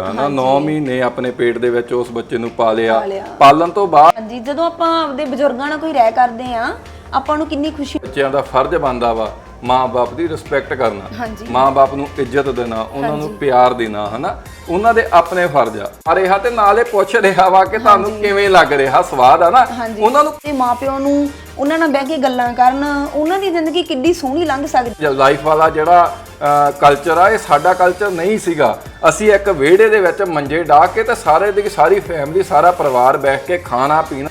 ਹਨਾ 9 ਮਹੀਨੇ ਆਪਣੇ ਪੇਟ ਦੇ ਵਿੱਚ ਉਸ ਬੱਚੇ ਨੂੰ ਪਾਲਿਆ ਪਾਲਿਆ। ਪਾਲਣ ਤੋਂ ਬਾਅਦ ਹਾਂਜੀ ਜਦੋਂ ਆਪਾਂ ਆਪਦੇ ਬਜ਼ੁਰਗਾਂ ਨਾਲ ਕੋਈ ਰਹਿ ਕਰਦੇ ਆ ਆਪਾਂ ਨੂੰ ਕਿੰਨੀ ਖੁਸ਼ੀ ਬੱਚਿਆਂ ਦਾ ਫਰਜ਼ ਬਣਦਾ ਵਾ ਮਾਂ-ਬਾਪ ਦੀ ਰਿਸਪੈਕਟ ਕਰਨਾ ਹਾਂਜੀ। ਮਾਂ-ਬਾਪ ਨੂੰ ਇੱਜ਼ਤ ਦੇਣਾ ਉਹਨਾਂ ਨੂੰ ਪਿਆਰ ਦੇਣਾ ਹਨਾ? ਉਹਨਾਂ ਦੇ ਆਪਣੇ ਫਰਜ਼ ਆ। ਆ ਰਿਹਾ ਤੇ ਨਾਲੇ ਪੁੱਛ ਰਿਹਾ ਵਾ ਕਿ ਤੁਹਾਨੂੰ ਕਿਵੇਂ ਲੱਗ ਰਿਹਾ ਸਵਾਦ ਆ ਨਾ? ਹਾਂਜੀ। ਉਹਨਾਂ ਨੂੰ ਤੇ ਮਾਪਿਓ ਨੂੰ ਉਹਨਾਂ ਨਾਲ ਬਹਿ ਕੇ ਗੱਲਾਂ ਕਰਨ ਉਹਨਾਂ ਦੀ ਜ਼ਿੰਦਗੀ ਕਿੱਡੀ ਸੋਹਣੀ ਲੰਘ ਸਕਦੀ। ਲਾਈਫ ਵਾਲਾ ਜਿਹੜਾ ਕਲਚਰ ਆ ਇਹ ਸਾਡਾ ਕਲਚਰ ਨਹੀਂ ਸੀਗਾ। ਅਸੀਂ ਇੱਕ ਵਿਹੜੇ ਦੇ ਵਿੱਚ ਮੰਜੇ ਢਾ ਕੇ ਤੇ ਸਾਰੇ ਦੀ ਸਾਰੀ ਫੈਮਿਲੀ ਸਾਰਾ ਪਰਿਵਾਰ ਬੈਠ ਕੇ ਖਾਣਾ ਪੀਣਾ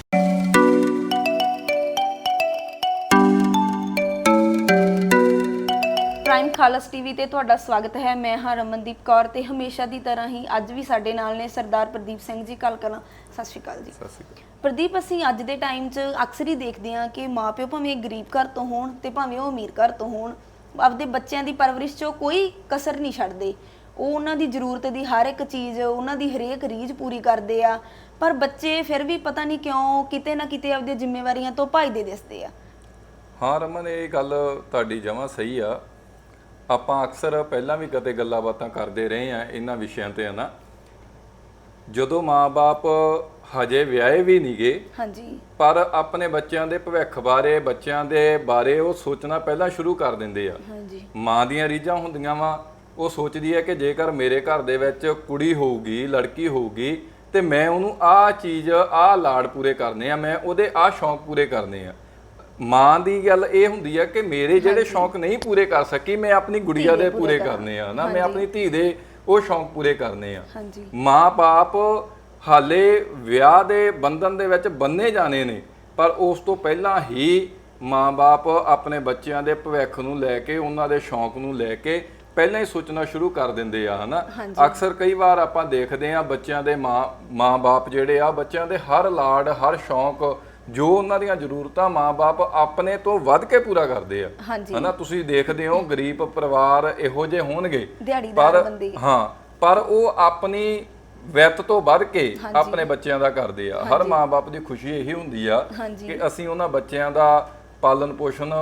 ਖਾਲਸ ਟੀਵੀ ਤੇ ਤੁਹਾਡਾ ਸਵਾਗਤ ਹੈ। ਮੈਂ ਹਾਂ ਰਮਨਦੀਪ ਕੌਰ ਤੇ ਹਮੇਸ਼ਾ ਦੀ ਤਰ੍ਹਾਂ ਹੀ ਅੱਜ ਵੀ ਸਾਡੇ ਨਾਲ ਨੇ ਸਰਦਾਰ ਪ੍ਰਦੀਪ ਸਿੰਘ ਜੀ ਕੱਲ ਕਲਾਂ ਸਤਿ ਸ਼੍ਰੀ ਅਕਾਲ ਜੀ। ਸਤਿ ਸ਼੍ਰੀ ਅਕਾਲ। ਪ੍ਰਦੀਪ ਅਸੀਂ ਅੱਜ ਦੇ ਟਾਈਮ 'ਚ ਅਕਸਰ ਹੀ ਦੇਖਦੇ ਹਾਂ ਕਿ ਮਾਪਿਓ ਭਾਵੇਂ ਗਰੀਬ ਘਰ ਤੋਂ ਹੋਣ ਤੇ ਭਾਵੇਂ ਉਹ ਅਮੀਰ ਘਰ ਤੋਂ ਹੋਣ ਆਪਦੇ ਬੱਚਿਆਂ ਦੀ ਪਰਵਰਿਸ਼ 'ਚੋਂ ਕੋਈ ਕਸਰ ਨਹੀਂ ਛੱਡਦੇ। ਉਹ ਉਹਨਾਂ ਦੀ ਜ਼ਰੂਰਤ ਦੀ ਹਰ ਇੱਕ ਚੀਜ਼ ਉਹਨਾਂ ਦੀ ਹਰੇਕ ਰੀਝ ਪੂਰੀ ਕਰਦੇ ਆ। ਪਰ ਬੱਚੇ ਫਿਰ ਵੀ ਪਤਾ ਨਹੀਂ ਕਿਉਂ ਕਿਤੇ ਨਾ ਕਿਤੇ ਆਪਦੀਆਂ ਜ਼ਿੰਮੇਵਾਰੀਆਂ ਤੋਂ ਭੱਜਦੇ ਦਿਸਦੇ ਆ। ਹਾਂ ਰਮਨ ਇਹ ਗੱਲ ਤੁਹਾਡੀ ਜਮਾਂ ਸਹੀ ਆ। ਆਪਾਂ ਅਕਸਰ ਪਹਿਲਾਂ ਵੀ ਕਦੇ ਗੱਲਾਂ ਬਾਤਾਂ ਕਰਦੇ ਰਹੇ ਆ ਇਹਨਾਂ ਵਿਸ਼ਿਆਂ ਤੇ ਹਨਾ ਜਦੋਂ ਮਾਪੇ ਹਜੇ ਵਿਆਹੇ ਵੀ ਨਹੀਂਗੇ ਹਾਂਜੀ। ਪਰ ਆਪਣੇ ਬੱਚਿਆਂ ਦੇ ਭਵਿੱਖ ਬਾਰੇ ਬੱਚਿਆਂ ਦੇ ਬਾਰੇ ਉਹ ਸੋਚਣਾ ਪਹਿਲਾਂ ਸ਼ੁਰੂ ਕਰ ਦਿੰਦੇ ਆ। ਹਾਂਜੀ। ਮਾਂ ਦੀਆਂ ਰੀਝਾਂ ਹੁੰਦੀਆਂ ਵਾ ਉਹ ਸੋਚਦੀ ਹੈ ਕਿ ਜੇਕਰ ਮੇਰੇ ਘਰ ਦੇ ਵਿੱਚ ਕੁੜੀ ਹੋਊਗੀ ਲੜਕੀ ਹੋਊਗੀ ਤੇ ਮੈਂ ਉਹਨੂੰ ਆਹ ਚੀਜ਼ ਆਹ ਲਾੜ ਪੂਰੇ ਕਰਨੇ ਆ ਮੈਂ ਉਹਦੇ ਆਹ ਸ਼ੌਂਕ ਪੂਰੇ ਕਰਨੇ ਆ। ਮਾਂ ਦੀ ਗੱਲ ਇਹ ਹੁੰਦੀ ਹੈ ਕਿ ਮੇਰੇ ਜਿਹੜੇ ਸ਼ੌਂਕ ਨਹੀਂ ਪੂਰੇ ਕਰ ਸਕੀ ਮੈਂ ਆਪਣੀ ਗੁੜੀਆ ਦੇ ਪੂਰੇ ਕਰਨੇ ਆ ਨਾ ਮੈਂ ਆਪਣੀ ਧੀ ਦੇ ਉਹ ਸ਼ੌਂਕ ਪੂਰੇ ਕਰਨੇ ਆ। ਹਾਂਜੀ। ਮਾਂ-ਬਾਪ ਹਾਲੇ ਵਿਆਹ ਦੇ ਬੰਧਨ ਦੇ ਵਿੱਚ ਬੰਨੇ ਜਾਣੇ ਨੇ ਪਰ ਉਸ ਤੋਂ ਪਹਿਲਾਂ ਹੀ ਮਾਂ-ਬਾਪ ਆਪਣੇ ਬੱਚਿਆਂ ਦੇ ਭਵਿੱਖ ਨੂੰ ਲੈ ਕੇ ਉਹਨਾਂ ਦੇ ਸ਼ੌਂਕ ਨੂੰ ਲੈ ਕੇ ਪਹਿਲਾਂ ਹੀ ਸੋਚਣਾ ਸ਼ੁਰੂ ਕਰ ਦਿੰਦੇ ਆ ਹਨਾ? ਅਕਸਰ ਕਈ ਵਾਰ ਆਪਾਂ ਦੇਖਦੇ ਆ ਬੱਚਿਆਂ ਦੇ ਮਾਂ ਮਾਂ-ਬਾਪ ਜਿਹੜੇ ਆ ਬੱਚਿਆਂ ਦੇ ਹਰ ਲਾਡ ਹਰ ਸ਼ੌਂਕ ਜੋ ਉਹਨਾਂ ਦੀਆਂ ਜ਼ਰੂਰਤਾਂ ਮਾਂ-ਬਾਪ ਆਪਣੇ ਤੋਂ ਵੱਧ ਕੇ ਪੂਰਾ ਕਰਦੇ ਆ। ਹਾਂਜੀ। ਹਨਾ ਤੁਸੀਂ ਦੇਖਦੇ ਹੋ ਗਰੀਬ ਪਰਿਵਾਰ ਇਹੋ ਜਿਹੇ ਹੋਣਗੇ। ਦਿਹਾੜੀਦਾਰ ਬੰਦੇ। ਹਾਂ ਪਰ ਉਹ ਆਪਣੀ ਵਿੱਤ ਤੋਂ ਵੱਧ ਕੇ ਆਪਣੇ ਬੱਚਿਆਂ ਦਾ ਕਰਦੇ ਆ। ਹਰ ਮਾਂ-ਬਾਪ ਦੀ ਖੁਸ਼ੀ ਇਹੀ ਹੁੰਦੀ ਆ ਕਿ ਅਸੀਂ ਉਹਨਾਂ ਬੱਚਿਆਂ ਦਾ ਪਾਲਣ ਪੋਸ਼ਣ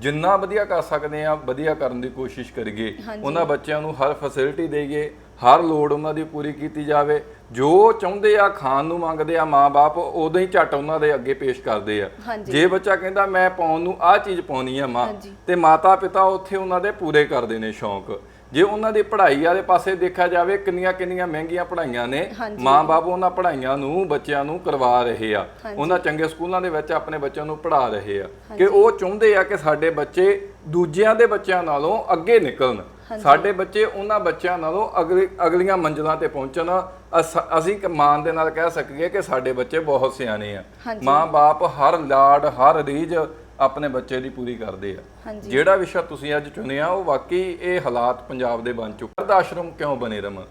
ਜਿੰਨਾ ਵਧੀਆ ਕਰ ਸਕਦੇ ਆ ਵਧੀਆ ਕਰਨ ਦੀ ਕੋਸ਼ਿਸ਼ ਕਰੀਏ। ਉਹਨਾਂ ਬੱਚਿਆਂ ਨੂੰ ਹਰ ਫੈਸਿਲਿਟੀ ਦੇਈਏ। ਹਰ ਲੋੜ ਉਹਨਾਂ ਦੀ ਪੂਰੀ ਕੀਤੀ ਜਾਵੇ। ਜੋ ਚਾਹੁੰਦੇ ਆ ਖਾਣ ਨੂੰ ਮੰਗਦੇ ਆ ਮਾਂ-ਬਾਪ ਉਦੋਂ ਹੀ ਝਟ ਉਹਨਾਂ ਦੇ ਅੱਗੇ ਪੇਸ਼ ਕਰਦੇ ਆ। ਜੇ ਬੱਚਾ ਕਹਿੰਦਾ ਮੈਂ ਪਾਉਣ ਨੂੰ ਆਹ ਚੀਜ਼ ਪਾਉਣੀ ਆ ਮਾਂ। ਤੇ ਮਾਤਾ ਪਿਤਾ ਉੱਥੇ ਉਹਨਾਂ ਦੇ ਪੂਰੇ ਕਰਦੇ ਨੇ ਸ਼ੌਂਕ। ਜੇ ਉਹਨਾਂ ਦੀ ਪੜ੍ਹਾਈ ਵਾਲੇ ਪਾਸੇ ਦੇਖਿਆ ਜਾਵੇ ਕਿੰਨੀਆਂ ਕਿੰਨੀਆਂ ਮਹਿੰਗੀਆਂ ਪੜ੍ਹਾਈਆਂ ਨੇ। ਹਾਂਜੀ। ਮਾਂ-ਬਾਪ ਉਹਨਾਂ ਪੜ੍ਹਾਈਆਂ ਨੂੰ ਬੱਚਿਆਂ ਨੂੰ ਕਰਵਾ ਰਹੇ ਆ। ਉਹਨਾਂ ਚੰਗੇ ਸਕੂਲਾਂ ਦੇ ਵਿੱਚ ਆਪਣੇ ਬੱਚਿਆਂ ਨੂੰ ਪੜ੍ਹਾ ਰਹੇ ਆ। ਕਿ ਉਹ ਚਾਹੁੰਦੇ ਆ ਕਿ ਸਾਡੇ ਬੱਚੇ ਦੂਜਿਆਂ ਦੇ ਬੱਚਿਆਂ ਨਾਲੋਂ ਅੱਗੇ ਨਿਕਲਣ। ਸਾਡੇ ਬੱਚੇ ਉਹਨਾਂ ਬੱਚਿਆਂ ਨਾਲੋਂ ਅਗਲੀ ਅਗਲੀਆਂ ਮੰਜ਼ਲਾਂ ਤੇ ਪਹੁੰਚਣ। ਅਸ- ਮਾਣ ਦੇ ਨਾਲ ਕਹਿ ਸਕੀਏ ਕਿ ਸਾਡੇ ਬੱਚੇ ਬਹੁਤ ਸਿਆਣੇ ਆ। ਮਾਂ-ਬਾਪ ਹਰ ਲਾਡ ਹਰ ਰੀਝ ਆਪਣੇ ਬੱਚੇ ਦੀ ਪੂਰੀ ਕਰਦੇ ਆ। ਜਿਹੜਾ ਵਿਸ਼ਾ ਤੁਸੀਂ ਅੱਜ ਚੁਣਿਆ ਉਹ ਵਾਕਈ ਇਹ ਹਾਲਾਤ ਪੰਜਾਬ ਦੇ ਬਣ ਚੁੱਕੇ। ਅਰਧ ਆਸ਼ਰਮ ਕਿਉਂ ਬਣੇ ਰਮਨ?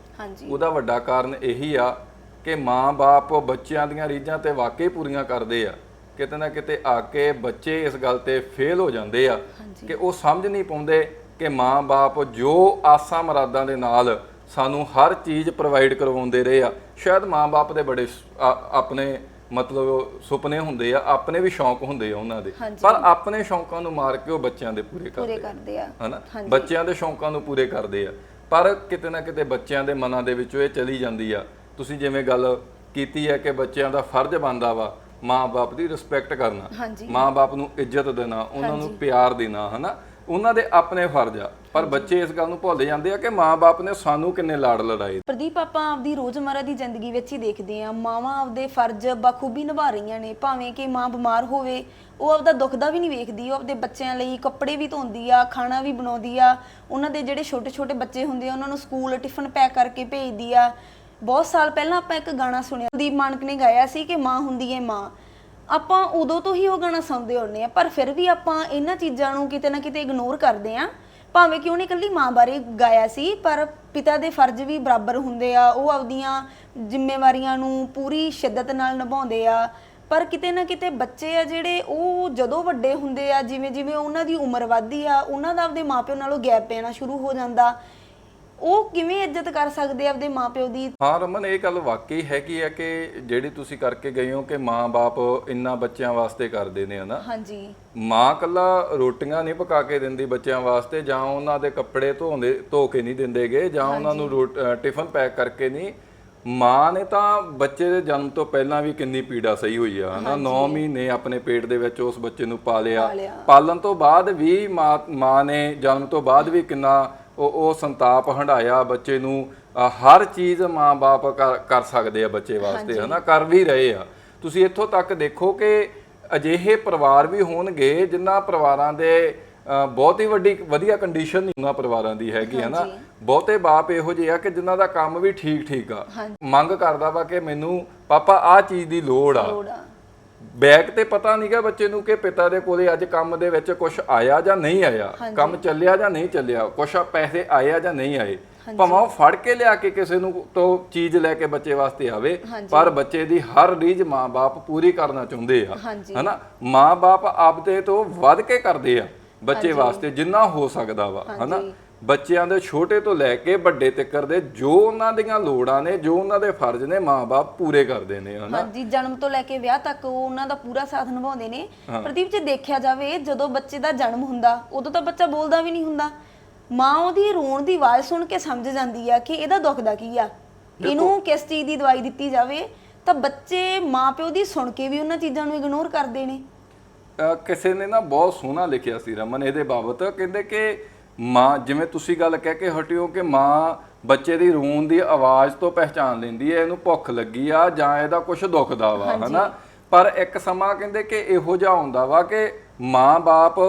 ਉਹਦਾ ਵੱਡਾ ਕਾਰਨ ਇਹੀ ਆ ਕਿ ਮਾਂ-ਬਾਪ ਬੱਚਿਆਂ ਦੀਆਂ ਰੀਝਾਂ ਤੇ ਵਾਕਈ ਪੂਰੀਆਂ ਕਰਦੇ ਆ। ਕਿਤੇ ਨਾ ਕਿਤੇ ਆ ਕੇ ਬੱਚੇ ਇਸ ਗੱਲ ਤੇ ਫੇਲ ਹੋ ਜਾਂਦੇ ਆ ਕਿ ਉਹ ਸਮਝ ਨਹੀਂ ਪਾਉਂਦੇ ਕਿ ਮਾਂ-ਬਾਪ ਜੋ ਆਸਾਂ ਮਰਾਦਾਂ ਦੇ ਨਾਲ ਸਾਨੂੰ ਹਰ ਚੀਜ਼ ਪ੍ਰੋਵਾਈਡ ਕਰਵਾਉਂਦੇ ਰਹੇ ਆ ਸ਼ਾਇਦ ਮਾਂ-ਬਾਪ ਦੇ ਬੜੇ ਆਪਣੇ ਮਤਲਬ ਸੁਪਨੇ ਹੁੰਦੇ ਆ ਆਪਣੇ ਵੀ ਸ਼ੌਂਕ ਹੁੰਦੇ ਆ ਉਹਨਾਂ ਦੇ। ਪਰ ਆਪਣੇ ਸ਼ੌਂਕਾਂ ਨੂੰ ਮਾਰ ਕੇ ਉਹ ਬੱਚਿਆਂ ਦੇ ਪੂਰੇ ਕਰਦੇ ਆ। ਹਨਾ? ਬੱਚਿਆਂ ਦੇ ਸ਼ੌਂਕਾਂ ਨੂੰ ਪੂਰੇ ਕਰਦੇ ਆ। ਪਰ ਕਿਤੇ ਨਾ ਕਿਤੇ ਬੱਚਿਆਂ ਦੇ ਮਨਾਂ ਦੇ ਵਿੱਚੋਂ ਇਹ ਚਲੀ ਜਾਂਦੀ ਆ। ਤੁਸੀਂ ਜਿਵੇਂ ਗੱਲ ਕੀਤੀ ਹੈ ਕਿ ਬੱਚਿਆਂ ਦਾ ਫਰਜ਼ ਬਣਦਾ ਵਾ ਮਾਂ-ਬਾਪ ਦੀ ਰਿਸਪੈਕਟ ਕਰਨਾ। ਮਾਂ-ਬਾਪ ਨੂੰ ਇੱਜ਼ਤ ਦੇਣਾ ਉਹਨਾਂ ਨੂੰ ਪਿਆਰ ਦੇਣਾ ਹਨਾ? ਉਹਨਾਂ ਦੇ ਆਪਣੇ ਫਰਜ਼ ਆ। ਪਰ ਬੱਚੇ ਇਸ ਗੱਲ ਨੂੰ ਭੁੱਲ ਜਾਂਦੇ ਆ ਕਿ ਮਾਂ-ਬਾਪ ਨੇ ਸਾਨੂੰ ਕਿੰਨੇ ਲਾੜ ਲੜਾਏ। ਪ੍ਰਦੀਪ, ਆਪਾਂ ਆਪਦੀ ਰੋਜ਼ਮਰਰਾ ਦੀ ਜ਼ਿੰਦਗੀ ਵਿੱਚ ਹੀ ਦੇਖਦੇ ਆ ਮਾਵਾਂ ਆਪਦੇ ਫਰਜ਼ ਬਖੂਬੀ ਨਿਭਾ ਰਹੀਆਂ ਨੇ। ਭਾਵੇਂ ਕਿ ਮਾਂ ਬਿਮਾਰ ਹੋਵੇ, ਉਹ ਆਪਦਾ ਦੁੱਖ ਦਾ ਵੀ ਨਹੀਂ ਵੇਖਦੀ। ਉਹ ਆਪਦੇ ਬੱਚਿਆਂ ਲਈ ਕੱਪੜੇ ਵੀ ਧੋਂਦੀ ਆ, ਖਾਣਾ ਵੀ ਬਣਾਉਂਦੀ ਆ। ਉਹਨਾਂ ਦੇ ਜਿਹੜੇ ਛੋਟੇ ਛੋਟੇ ਬੱਚੇ ਹੁੰਦੇ ਆ, ਉਹਨਾਂ ਨੂੰ ਸਕੂਲ ਟਿਫਨ ਪੈਕ ਕਰਕੇ ਭੇਜਦੀ ਆ। ਬਹੁਤ ਸਾਲ ਪਹਿਲਾਂ ਆਪਾਂ ਇੱਕ ਗਾਣਾ ਸੁਣਿਆ। ਦੀਪ ਮਾਨਕ ਨੇ ਗਾਇਆ ਸੀ ਕਿ ਮਾਂ ਹੁੰਦੀ ਹੈ ਮਾਂ। ਆਪਾਂ ਉਦੋਂ ਤੋਂ ਹੀ ਉਹ ਗਾਣਾ ਸੁਣਦੇ ਹੁੰਨੇ ਆ, ਪਰ ਫਿਰ ਵੀ ਆਪਾਂ ਇਹਨਾਂ ਚੀਜ਼ਾਂ ਨੂੰ ਕਿਤੇ ਨਾ ਕਿਤੇ ਇਗਨੋਰ ਕਰਦੇ ਆ। ਭਾਵੇਂ ਕਿ ਉਹਨੇ ਇਕੱਲੀ ਮਾਂ ਬਾਰੇ ਗਾਇਆ ਸੀ, ਪਰ ਪਿਤਾ ਦੇ ਫਰਜ਼ ਵੀ ਬਰਾਬਰ ਹੁੰਦੇ ਆ, ਉਹ ਆਪਦੀਆਂ ਜ਼ਿੰਮੇਵਾਰੀਆਂ ਨੂੰ ਪੂਰੀ ਸ਼ਿੱਦਤ ਨਾਲ ਨਿਭਾਉਂਦੇ ਆ। ਪਰ ਕਿਤੇ ਨਾ ਕਿਤੇ ਬੱਚੇ ਆ ਜਿਹੜੇ, ਉਹ ਜਦੋਂ ਵੱਡੇ ਹੁੰਦੇ ਆ ਜਿਵੇਂ ਜਿਵੇਂ ਉਹਨਾਂ ਦੀ ਉਮਰ ਵੱਧਦੀ ਆ, ਉਹਨਾਂ ਦਾ ਆਪਦੇ ਮਾਪਿਓ ਨਾਲੋਂ ਗੈਪ ਪੈਣਾ ਸ਼ੁਰੂ ਹੋ ਜਾਂਦਾ। ਉਹ ਕਿਵੇਂ ਇੱਜ਼ਤ ਕਰ ਸਕਦੇ ਆ ਆਪਦੇ ਮਾਪਿਓ ਦੀ? ਹਾਂ ਰਮਨ ਇਹ ਗੱਲ ਵਾਕਈ ਹੈਗੀ ਹੈ ਕਿ ਜਿਹੜੀ ਤੁਸੀਂ ਕਰਕੇ ਗਏ ਹੋ ਕਿ ਮਾਂ-ਬਾਪ ਇੰਨਾ ਬੱਚਿਆਂ ਵਾਸਤੇ ਕਰਦੇ ਨੇ ਹਨਾ? ਹਾਂਜੀ। ਮਾਂ ਕੱਲਾ ਰੋਟੀਆਂ ਨਹੀਂ ਪਕਾ ਕੇ ਦਿੰਦੀ ਬੱਚਿਆਂ ਵਾਸਤੇ ਜਾਂ ਉਹਨਾਂ ਦੇ ਕੱਪੜੇ ਧੋਂਦੇ ਧੋ ਕੇ ਨਹੀਂ ਦਿੰਦੇਗੇ ਜਾਂ ਉਹਨਾਂ ਨੂੰ ਟਿਫਨ ਪੈਕ ਕਰਕੇ ਨਹੀਂ। ਮਾਂ ਨੇ ਤਾਂ ਬੱਚੇ ਦੇ ਜਨਮ ਤੋਂ ਪਹਿਲਾਂ ਵੀ ਕਿੰਨੀ ਪੀੜਾ ਸਹੀ ਹੋਈ ਆ ਹਨਾ? 9 ਮਹੀਨੇ ਆਪਣੇ ਪੇਟ ਦੇ ਵਿੱਚ ਉਸ ਬੱਚੇ ਨੂੰ ਪਾਲਿਆ। ਪਾਲਣ ਤੋਂ ਬਾਅਦ ਵੀ ਮਾਂ ਨੇ ਜਨਮ ਤੋਂ ਬਾਅਦ ਵੀ ਕਿੰਨਾ ਉਹ ਉਹ ਸੰਤਾਪ ਹੰਡਾਇਆ ਬੱਚੇ ਨੂੰ ਹਰ ਚੀਜ਼ ਮਾਂ-ਬਾਪ ਕਰ ਕਰ ਸਕਦੇ ਆ ਬੱਚੇ ਵਾਸਤੇ ਹਨਾ? ਕਰ ਵੀ ਰਹੇ ਆ। ਤੁਸੀਂ ਇੱਥੋਂ ਤੱਕ ਦੇਖੋ ਕਿ ਅਜਿਹੇ ਪਰਿਵਾਰ ਵੀ ਹੋਣਗੇ ਜਿਨ੍ਹਾਂ ਪਰਿਵਾਰਾਂ ਦੇ ਬਹੁਤ ਹੀ ਵੱਡੀ ਵਧੀਆ ਕੰਡੀਸ਼ਨ ਨਹੀਂ ਉਹਨਾਂ ਪਰਿਵਾਰਾਂ ਦੀ ਹੈਗੀ ਹੈ ਨਾ ਬਹੁਤੇ ਬਾਪ ਇਹੋ ਜਿਹੇ ਆ ਕਿ ਜਿਨ੍ਹਾਂ ਦਾ ਕੰਮ ਵੀ ਠੀਕ ਠੀਕ ਆ ਮੰਗ ਕਰਦਾ ਵਾ ਕਿ ਮੈਨੂੰ ਪਾਪਾ ਆਹ ਚੀਜ਼ ਦੀ ਲੋੜ ਆ। ਬੈਕ ਤੇ ਪਤਾ ਨਹੀਂਗਾ ਬੱਚੇ ਨੂੰ ਕਿ ਪਿਤਾ ਦੇ ਕੋਲੇ ਅੱਜ ਕੰਮ ਦੇ ਵਿੱਚ ਕੁਝ ਆਇਆ ਜਾਂ ਨਹੀਂ ਆਇਆ ਕੰਮ ਚੱਲਿਆ ਜਾਂ ਨਹੀਂ ਚੱਲਿਆ ਕੁਛ ਪੈਸੇ ਆਇਆ ਜਾਂ ਨਹੀਂ ਆਏ। ਭਾਵੇਂ ਫੜ ਕੇ ਲਿਆ ਕੇ ਕਿਸੇ ਨੂੰ ਤੋਂ ਚੀਜ਼ ਲੈ ਕੇ ਬੱਚੇ ਵਾਸਤੇ ਆਵੇ ਪਰ ਬੱਚੇ ਦੀ ਹਰ ਰੀਝ ਮਾਂ-ਬਾਪ ਪੂਰੀ ਕਰਨਾ ਚਾਹੁੰਦੇ ਆ। ਹਨਾ? ਮਾਂ-ਬਾਪ ਆਪਦੇ ਤੋਂ ਵੱਧ ਕੇ ਕਰਦੇ ਆ ਬੱਚੇ ਵਾਸਤੇ ਜਿੰਨਾ ਹੋ ਸਕਦਾ ਵਾ ਹਨਾ? ਬੱਚਿਆਂ ਦੇ ਛੋਟੇ ਤੋਂ ਲੈ ਕੇ ਵੱਡੇ ਤੱਕਰ ਦੇ ਜੋ ਉਹਨਾਂ ਦੀਆਂ ਲੋੜਾਂ ਨੇ ਜੋ ਉਹਨਾਂ ਦੇ ਫਰਜ਼ ਨੇ ਮਾਂ-ਬਾਪ ਪੂਰੇ ਕਰਦੇ ਨੇ ਹਨਾ? ਹਾਂਜੀ ਜਨਮ ਤੋਂ ਲੈ ਕੇ ਵਿਆਹ ਤੱਕ ਉਹ ਉਹਨਾਂ ਦਾ ਪੂਰਾ ਸਾਥ ਨਿਭਾਉਂਦੇ ਨੇ। ਪ੍ਰਦੀਪ ਜੇ ਦੇਖਿਆ ਜਾਵੇ ਜਦੋਂ ਬੱਚੇ ਦਾ ਜਨਮ ਹੁੰਦਾ ਉਦੋਂ ਤਾਂ ਬੱਚਾ ਬੋਲਦਾ ਵੀ ਨਹੀਂ ਹੁੰਦਾ। ਮਾਂ ਉਹਦੀ ਰੋਣ ਦੀ ਆਵਾਜ਼ ਸੁਣ ਕੇ ਸਮਝ ਜਾਂਦੀ ਆ ਕਿ ਇਹਦਾ ਦੁੱਖ ਦਾ ਕੀ ਆ? ਇਹਨੂੰ ਕਿਸ ਚੀਜ਼ ਦੀ ਦਵਾਈ ਦਿੱਤੀ ਜਾਵੇ? ਤਾਂ ਬੱਚੇ ਮਾਪਿਓ ਦੀ ਸੁਣ ਕੇ ਵੀ ਉਹਨਾਂ ਚੀਜ਼ਾਂ ਨੂੰ ਇਗਨੋਰ ਕਰਦੇ ਨੇ। ਕਿਸੇ ਨੇ ਨਾ ਬਹੁਤ ਸੋਹਣਾ ਲਿਖਿਆ ਸੀ ਰਮਨ ਇਹਦੇ ਬਾਬਤ। ਕਹਿੰਦੇ ਕਿ ਮਾਂ ਜਿਵੇਂ ਤੁਸੀਂ ਗੱਲ ਕਹਿ ਕੇ ਹਟਿਓ ਕਿ ਮਾਂ ਬੱਚੇ ਦੀ ਰੋਣ ਦੀ ਆਵਾਜ਼ ਤੋਂ ਪਹਿਚਾਨ ਲੈਂਦੀ ਹੈ ਇਹਨੂੰ ਭੁੱਖ ਲੱਗੀ ਆ ਜਾਂ ਇਹਦਾ ਕੁਝ ਦੁਖਦਾ ਵਾ ਹਨਾ? ਪਰ ਇੱਕ ਸਮਾਂ ਕਹਿੰਦੇ ਕਿ ਇਹੋ ਜਿਹਾ ਹੁੰਦਾ ਵਾ ਕਿ ਮਾਂ-ਬਾਪ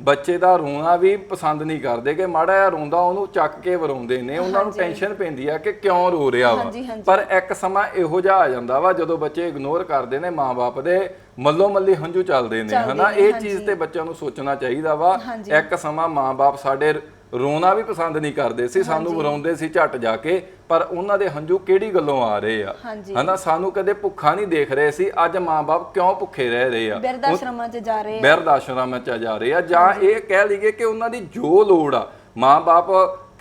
ਬੱਚੇ ਦਾ ਰੋਣਾ ਵੀ ਪਸੰਦ ਨਹੀਂ ਕਰਦੇ ਕਿ ਮਾੜਾ ਜਿਹਾ ਰੋਂਦਾ ਉਹਨੂੰ ਚੱਕ ਕੇ ਵਰਾਉਂਦੇ ਨੇ ਉਹਨਾਂ ਨੂੰ ਟੈਨਸ਼ਨ ਪੈਂਦੀ ਆ ਕਿ ਕਿਉਂ ਰੋ ਰਿਹਾ ਵਾ। ਪਰ ਇੱਕ ਸਮਾਂ ਇਹੋ ਜਿਹਾ ਆ ਜਾਂਦਾ ਵਾ ਜਦੋਂ ਬੱਚੇ ਇਗਨੋਰ ਕਰਦੇ ਨੇ ਮਾਂ-ਬਾਪ ਦੇ ਮੱਲੋ ਮੱਲੀ ਹੰਝੂ ਚੱਲਦੇ ਨੇ ਹਨਾ? ਇਹ ਚੀਜ਼ ਤੇ ਬੱਚਿਆਂ ਨੂੰ ਸੋਚਣਾ ਚਾਹੀਦਾ ਵਾ। ਇੱਕ ਸਮਾਂ ਮਾਂ-ਬਾਪ ਸਾਡੇ ਰੋਣਾ ਵੀ ਪਸੰਦ ਨਹੀਂ ਕਰਦੇ ਸੀ ਸਾਨੂੰ ਵਰਾਉਂਦੇ ਸੀ ਝਟ ਜਾ ਕੇ ਪਰ ਉਹਨਾਂ ਦੇ ਹੰਝੂ ਕਿਹੜੀ ਗੱਲੋਂ ਆ ਰਹੇ ਆ। ਹਨਾ? ਸਾਨੂੰ ਕਦੇ ਭੁੱਖਾ ਨਹੀਂ ਦੇਖ ਰਹੇ ਸੀ ਅੱਜ ਮਾਂ-ਬਾਪ ਕਿਉਂ ਭੁੱਖੇ ਰਹਿ ਰਹੇ ਆ? ਬਿਰਧ ਆਸ਼ਰਮਾਂ 'ਚ ਜਾ ਰਹੇ ਆ। ਬਿਰਧ ਆਸ਼ਰਮਾਂ ਚ ਜਾ ਰਹੇ ਆ ਜਾਂ ਇਹ ਕਹਿ ਲਈਏ ਕਿ ਉਹਨਾਂ ਦੀ ਜੋ ਲੋੜ ਆ ਮਾਂ-ਬਾਪ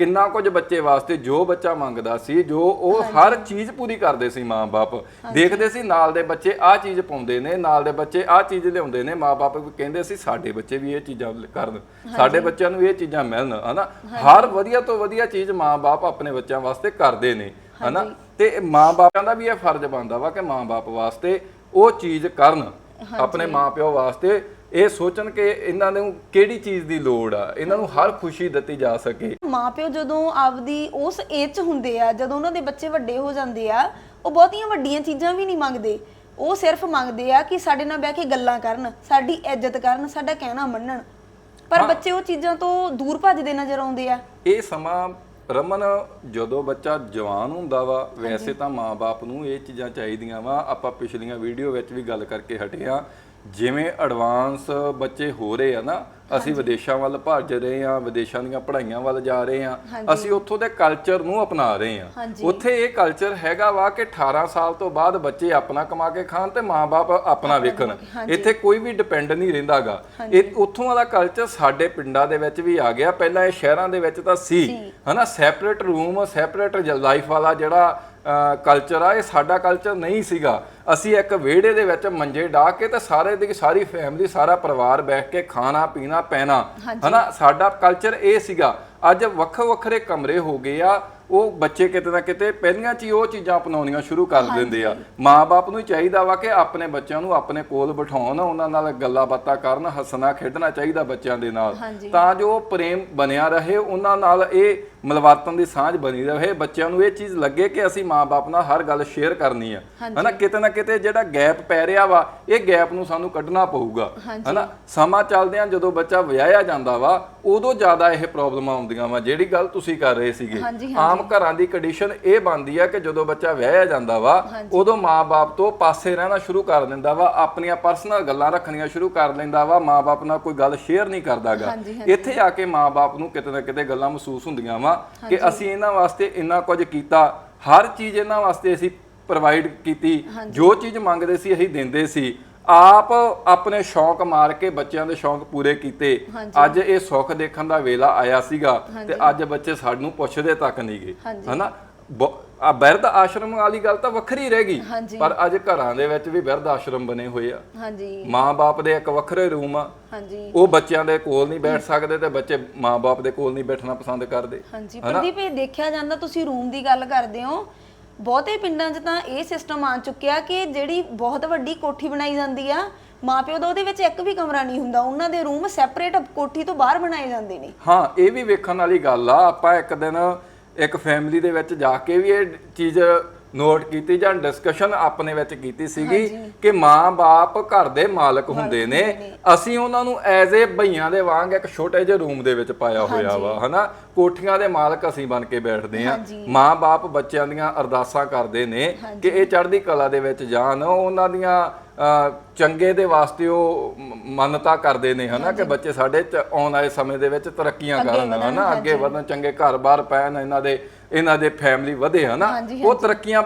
ਕਿੰਨਾ ਕੁਝ ਬੱਚੇ ਵਾਸਤੇ ਜੋ ਬੱਚਾ ਮੰਗਦਾ ਸੀ ਜੋ ਉਹ ਹਰ ਚੀਜ਼ ਪੂਰੀ ਕਰਦੇ ਸੀ ਮਾਂ-ਬਾਪ। ਦੇਖਦੇ ਸੀ ਨਾਲ ਦੇ ਬੱਚੇ ਆਹ ਚੀਜ਼ ਪਾਉਂਦੇ ਨੇ ਨਾਲ ਦੇ ਬੱਚੇ ਆਹ ਚੀਜ਼ ਲਿਆਉਂਦੇ ਨੇ ਮਾਂ-ਬਾਪ ਵੀ ਕਹਿੰਦੇ ਸੀ ਸਾਡੇ ਬੱਚੇ ਵੀ ਇਹ ਚੀਜ਼ਾਂ ਕਰਨ ਸਾਡੇ ਬੱਚਿਆਂ ਨੂੰ ਇਹ ਚੀਜ਼ਾਂ ਮਿਲਣ ਹਨਾ? ਹਰ ਵਧੀਆ ਤੋਂ ਵਧੀਆ ਚੀਜ਼ ਮਾਂ-ਬਾਪ ਆਪਣੇ ਬੱਚਿਆਂ ਵਾਸਤੇ ਕਰਦੇ ਨੇ ਹਨਾ? ਤੇ ਮਾਂ-ਬਾਪਾਂ ਦਾ ਵੀ ਇਹ ਫਰਜ਼ ਬਣਦਾ ਵਾ ਕਿ ਮਾਂ-ਬਾਪ ਵਾਸਤੇ ਉਹ ਚੀਜ਼ ਕਰਨ ਆਪਣੇ ਮਾਪਿਓ ਵਾਸਤੇ ਇਹ ਸੋਚਣ ਕਿ ਇਹਨਾਂ ਨੂੰ ਕਿਹੜੀ ਚੀਜ਼ ਦੀ ਲੋੜ ਆ? ਇਹਨਾਂ ਨੂੰ ਹਰ ਖੁਸ਼ੀ ਦਿੱਤੀ ਜਾ ਸਕੇ। ਮਾਪਿਓ ਜਦੋਂ ਆਪਦੀ ਉਸ ਏਜ 'ਚ ਹੁੰਦੇ ਆ ਜਦੋਂ ਉਹਨਾਂ ਦੇ ਬੱਚੇ ਵੱਡੇ ਹੋ ਜਾਂਦੇ ਆ ਉਹ ਬਹੁਤੀਆਂ ਵੱਡੀਆਂ ਚੀਜ਼ਾਂ ਵੀ ਨਹੀਂ ਮੰਗਦੇ। ਉਹ ਸਿਰਫ ਮੰਗਦੇ ਆ ਕਿ ਸਾਡੇ ਨਾਲ ਬਹਿ ਕੇ ਗੱਲਾਂ ਕਰਨ ਸਾਡੀ ਇੱਜ਼ਤ ਕਰਨ ਸਾਡਾ ਕਹਿਣਾ ਮੰਨਣ। ਪਰ ਬੱਚੇ ਉਹ ਚੀਜ਼ਾਂ ਤੋਂ ਦੂਰ ਭੱਜਦੇ ਨਜ਼ਰ ਆਉਂਦੇ ਆ। ਇਹ ਸਮਾਂ ਰਮਨ ਜਦੋਂ ਬੱਚਾ ਜਵਾਨ ਹੁੰਦਾ ਵਾ ਵੈਸੇ ਤਾਂ ਮਾਪੇ ਨੂੰ ਇਹ ਚੀਜ਼ਾਂ ਚਾਹੀਦੀਆਂ ਵਾ। ਆਪਾਂ ਪਿਛਲੀਆਂ ਵੀਡੀਓ ਵਿੱਚ ਵੀ ਗੱਲ ਕਰਕੇ ਹਟੇ ਆ। ਜਿਵੇਂ ਐਡਵਾਂਸ ਬੱਚੇ ਹੋ ਰਹੇ ਆ ਨਾ ਅਸੀਂ ਵਿਦੇਸ਼ਾਂ ਵੱਲ ਭੱਜ ਰਹੇ ਆ ਵਿਦੇਸ਼ਾਂ ਦੀਆਂ ਪੜ੍ਹਾਈਆਂ ਵੱਲ ਜਾ ਰਹੇ ਆ ਅਸੀਂ ਉੱਥੋਂ ਦੇ ਕਲਚਰ ਨੂੰ ਅਪਣਾ ਰਹੇ ਆ। ਉੱਥੇ ਇਹ ਕਲਚਰ ਹੈਗਾ ਵਾ ਕਿ 18 ਸਾਲ ਤੋਂ ਬਾਅਦ ਬੱਚੇ ਆਪਣਾ ਕਮਾ ਕੇ ਖਾਣ ਤੇ ਮਾਪੇ ਆਪਣਾ ਵੇਖਣ। ਇੱਥੇ ਕੋਈ ਵੀ ਡਿਪੈਂਡ ਨਹੀਂ ਰਹਿੰਦਾਗਾ। ਇਹ ਉੱਥੋਂ ਵਾਲਾ ਕਲਚਰ ਸਾਡੇ ਪਿੰਡਾਂ ਦੇ ਵਿੱਚ ਵੀ ਆ ਗਿਆ। ਪਹਿਲਾਂ ਇਹ ਸ਼ਹਿਰਾਂ ਦੇ ਵਿੱਚ ਤਾਂ ਸੀ। ਹਨਾ ਸੈਪਰੇਟ ਰੂਮ ਸੈਪਰੇਟ ਲਾਈਫ ਵਾਲਾ ਜਿਹੜਾ ਕਲਚਰ ਆ ਇਹ ਸਾਡਾ ਕਲਚਰ ਨਹੀਂ ਸੀਗਾ। ਅਸੀਂ ਇੱਕ ਵਿਹੜੇ ਦੇ ਵਿੱਚ ਮੰਜੇ ਢਾ ਕੇ ਤੇ ਸਾਰੇ ਦੀ ਸਾਰੀ ਫੈਮਿਲੀ ਸਾਰਾ ਪਰਿਵਾਰ ਬੈਠ ਕੇ ਖਾਣਾ ਪੀਣਾ ਪੈਣਾ। ਹਨਾ? ਸਾਡਾ ਕਲਚਰ ਇਹ ਸੀਗਾ। ਅੱਜ ਵੱਖੋ ਵੱਖਰੇ ਕਮਰੇ ਹੋ ਗਏ ਆ। ਉਹ ਬੱਚੇ ਕਿਤੇ ਨਾ ਕਿਤੇ ਪਹਿਲੀਆਂ ਚ ਹੀ ਉਹ ਚੀਜ਼ਾਂ ਅਪਣਾਉਣੀਆਂ ਸ਼ੁਰੂ ਕਰ ਦਿੰਦੇ ਆ। ਮਾਪੇ ਨੂੰ ਚਾਹੀਦਾ ਵਾ ਕਿ ਆਪਣੇ ਬੱਚਿਆਂ ਨੂੰ ਆਪਣੇ ਕੋਲ ਬਿਠਾਉਣ ਉਹਨਾਂ ਨਾਲ ਗੱਲਾਂ ਬਾਤਾਂ ਕਰਨ ਹੱਸਣਾ ਖੇਡਣਾ ਚਾਹੀਦਾ ਬੱਚਿਆਂ ਦੇ ਨਾਲ। ਤਾਂ ਜੋ ਉਹ ਪ੍ਰੇਮ ਬਣਿਆ ਰਹੇ ਉਹਨਾਂ ਨਾਲ ਇਹ ਮਲਵਰਤਨ ਦੀ ਸਾਂਝ ਬਣੀ ਰਹੇ। ਬੱਚਿਆਂ ਨੂੰ ਇਹ ਚੀਜ਼ ਲੱਗੇ ਕਿ ਅਸੀਂ ਮਾਪੇ ਨਾਲ ਹਰ ਗੱਲ ਸ਼ੇਅਰ ਕਰਨੀ ਆ। ਹਨਾ? ਕਿਤੇ ਨਾ ਕਿਤੇ ਜਿਹੜਾ ਗੈਪ ਪੈ ਰਿਹਾ ਵਾ ਇਹ ਗੈਪ ਨੂੰ ਸਾਨੂੰ ਕੱਢਣਾ ਪਊਗਾ। ਹਨਾ? ਸਮਾਂ ਚੱਲਦਿਆਂ ਜਦੋਂ ਬੱਚਾ ਵਿਆਹਿਆ ਜਾਂਦਾ ਵਾ ਉਦੋਂ ਜ਼ਿਆਦਾ ਇਹ ਪ੍ਰੋਬਲਮਾਂ ਆਉਂਦੀਆਂ ਵਾ ਜਿਹੜੀ ਗੱਲ ਤੁਸੀਂ ਕਰ ਰਹੇ ਸੀਗੇ। ਆਮ ਘਰਾਂ ਦੀ ਕੰਡੀਸ਼ਨ ਇਹ ਬਣਦੀ ਆ ਕਿ ਜਦੋਂ ਬੱਚਾ ਵਿਆਹਿਆ ਜਾਂਦਾ ਵਾ ਉਦੋਂ ਮਾਪੇ ਤੋਂ ਪਾਸੇ ਰਹਿਣਾ ਸ਼ੁਰੂ ਕਰ ਦਿੰਦਾ ਵਾ ਆਪਣੀਆਂ ਪਰਸਨਲ ਗੱਲਾਂ ਰੱਖਣੀਆਂ ਸ਼ੁਰੂ ਕਰ ਲੈਂਦਾ ਵਾ ਮਾਪੇ ਨਾਲ ਕੋਈ ਗੱਲ ਸ਼ੇਅਰ ਨਹੀਂ ਕਰਦਾਗਾ। ਇੱਥੇ ਆ ਕੇ ਮਾਪੇ ਨੂੰ ਕਿਤੇ ਨਾ ਕਿਤੇ ਗੱਲਾਂ ਮਹਿਸੂਸ ਹੁੰਦੀਆਂ ਵਾ ਕਿ ਅਸੀਂ ਇਹਨਾਂ ਵਾਸਤੇ ਇੰਨਾ ਕੁਝ ਕੀਤਾ ਹਰ ਚੀਜ਼ ਇਹਨਾਂ ਵਾਸਤੇ ਅਸੀਂ ਪ੍ਰੋਵਾਈਡ ਕੀਤੀ। ਜੋ ਚੀਜ਼ ਮੰਗਦੇ ਸੀ ਅਸੀਂ ਦਿੰਦੇ ਸੀ। ਆਪ ਆਪਣੇ ਸ਼ੌਂਕ ਮਾਰ ਕੇ ਬੱਚਿਆਂ ਦੇ ਸ਼ੌਂਕ ਪੂਰੇ ਕੀਤੇ। ਅੱਜ ਇਹ ਸੁੱਖ ਦੇਖਣ ਦਾ ਵੇਲਾ ਆਇਆ ਸੀਗਾ ਤੇ ਅੱਜ ਬੱਚੇ ਸਾਨੂੰ ਪੁੱਛਦੇ ਤੱਕ ਨਹੀਂਗੇ ਹਨਾ? ਆ ਬਿਰਧ ਆਸ਼ਰਮ ਵਾਲੀ ਗੱਲ ਤਾਂ ਵੱਖਰੀ ਰਹਿ ਗਈ। ਪਰ ਅੱਜ ਘਰਾਂ ਦੇ ਵਿੱਚ ਵੀ ਬਿਰਧ ਆਸ਼ਰਮ ਬਣੇ ਹੋਏ ਆ। ਹਾਂਜੀ। ਮਾਂ-ਬਾਪ ਦੇ ਇੱਕ ਵੱਖਰੇ ਰੂਮ ਆ। ਹਾਂਜੀ। ਉਹ ਬੱਚਿਆਂ ਦੇ ਕੋਲ ਨਹੀਂ ਬੈਠ ਸਕਦੇ ਤੇ ਬੱਚੇ ਮਾਂ-ਬਾਪ ਦੇ ਕੋਲ ਨਹੀਂ ਬੈਠਣਾ ਪਸੰਦ ਕਰਦੇ। ਹਾਂਜੀ। ਪ੍ਰਦੀਪ ਇਹ ਦੇਖਿਆ ਜਾਂਦਾ ਤੁਸੀਂ ਰੂਮ ਦੀ ਗੱਲ ਕਰਦੇ ਹੋ। ਬਹੁਤੇ ਪਿੰਡਾਂ 'ਚ ਤਾਂ ਇਹ ਸਿਸਟਮ ਆ ਚੁੱਕਿਆ ਕਿ ਜਿਹੜੀ ਬਹੁਤ ਵੱਡੀ ਕੋਠੀ ਬਣਾਈ ਜਾਂਦੀ ਆ ਮਾਪਿਓ ਦਾ ਉਹਦੇ ਵਿੱਚ ਇੱਕ ਵੀ ਕਮਰਾ ਨਹੀਂ ਹੁੰਦਾ ਉਹਨਾਂ ਦੇ ਰੂਮ ਸੈਪਰੇਟ ਕੋਠੀ ਤੋਂ ਬਾਹਰ ਬਣਾਏ ਜਾਂਦੇ ਨੇ। ਹਾਂ ਇਹ ਵੀ ਵੇਖਣ ਵਾਲੀ ਗੱਲ ਆ ਆਪਾਂ ਇੱਕ ਦਿਨ ਇੱਕ ਫੈਮਿਲੀ ਦੇ ਵਿੱਚ ਜਾ ਕੇ ਵੀ ਇਹ ਚੀਜ਼ ਨੋਟ ਕੀਤੀ ਜਾਂ ਡਿਸਕਸ਼ਨ ਆਪਣੇ ਵਿੱਚ ਕੀਤੀ ਸੀਗੀ ਕਿ ਮਾਂ-ਬਾਪ ਘਰ ਦੇ ਮਾਲਕ ਹੁੰਦੇ ਨੇ। ਅਸੀਂ ਉਹਨਾਂ ਨੂੰ ਐਜ਼ ਏ ਭਈਆਂ ਦੇ ਵਾਂਗ ਇੱਕ ਛੋਟੇ ਜਿਹੇ ਰੂਮ ਦੇ ਵਿੱਚ ਪਾਇਆ ਹੋਇਆ ਵਾ ਹਨਾ? ਕੋਠੀਆਂ ਦੇ ਮਾਲਕ ਅਸੀਂ ਬਣ ਕੇ ਬੈਠਦੇ ਆ ਮਾਂ-ਬਾਪ ਬੱਚਿਆਂ ਦੀਆਂ ਅਰਦਾਸਾਂ ਕਰਦੇ ਨੇ ਕਿ ਇਹ ਚੜ੍ਹਦੀ ਕਲਾ ਦੇ ਵਿੱਚ ਜਾਣ। ਉਹਨਾਂ ਦੀਆਂ ਚੰਗੇ ਦੇ ਵਾਸਤੇ ਉਹ ਮੰਨਤਾ ਕਰਦੇ ਨੇ ਹਨਾ ਕਿ ਬੱਚੇ ਸਾਡੇ ਚ ਆਉਣ ਵਾਲੇ ਸਮੇਂ ਦੇ ਵਿੱਚ ਤਰੱਕੀਆਂ ਕਰਨ ਹਨਾ ਅੱਗੇ ਵਧਣ ਚੰਗੇ ਘਰ-ਬਾਰ ਪੈਣ ਇਹਨਾਂ ਦੇ ਇਹਨਾਂ ਦੇ ਫੈਮਿਲੀ ਵਧੇ ਹਨਾ। ਉਹ ਤਰੱਕੀਆਂ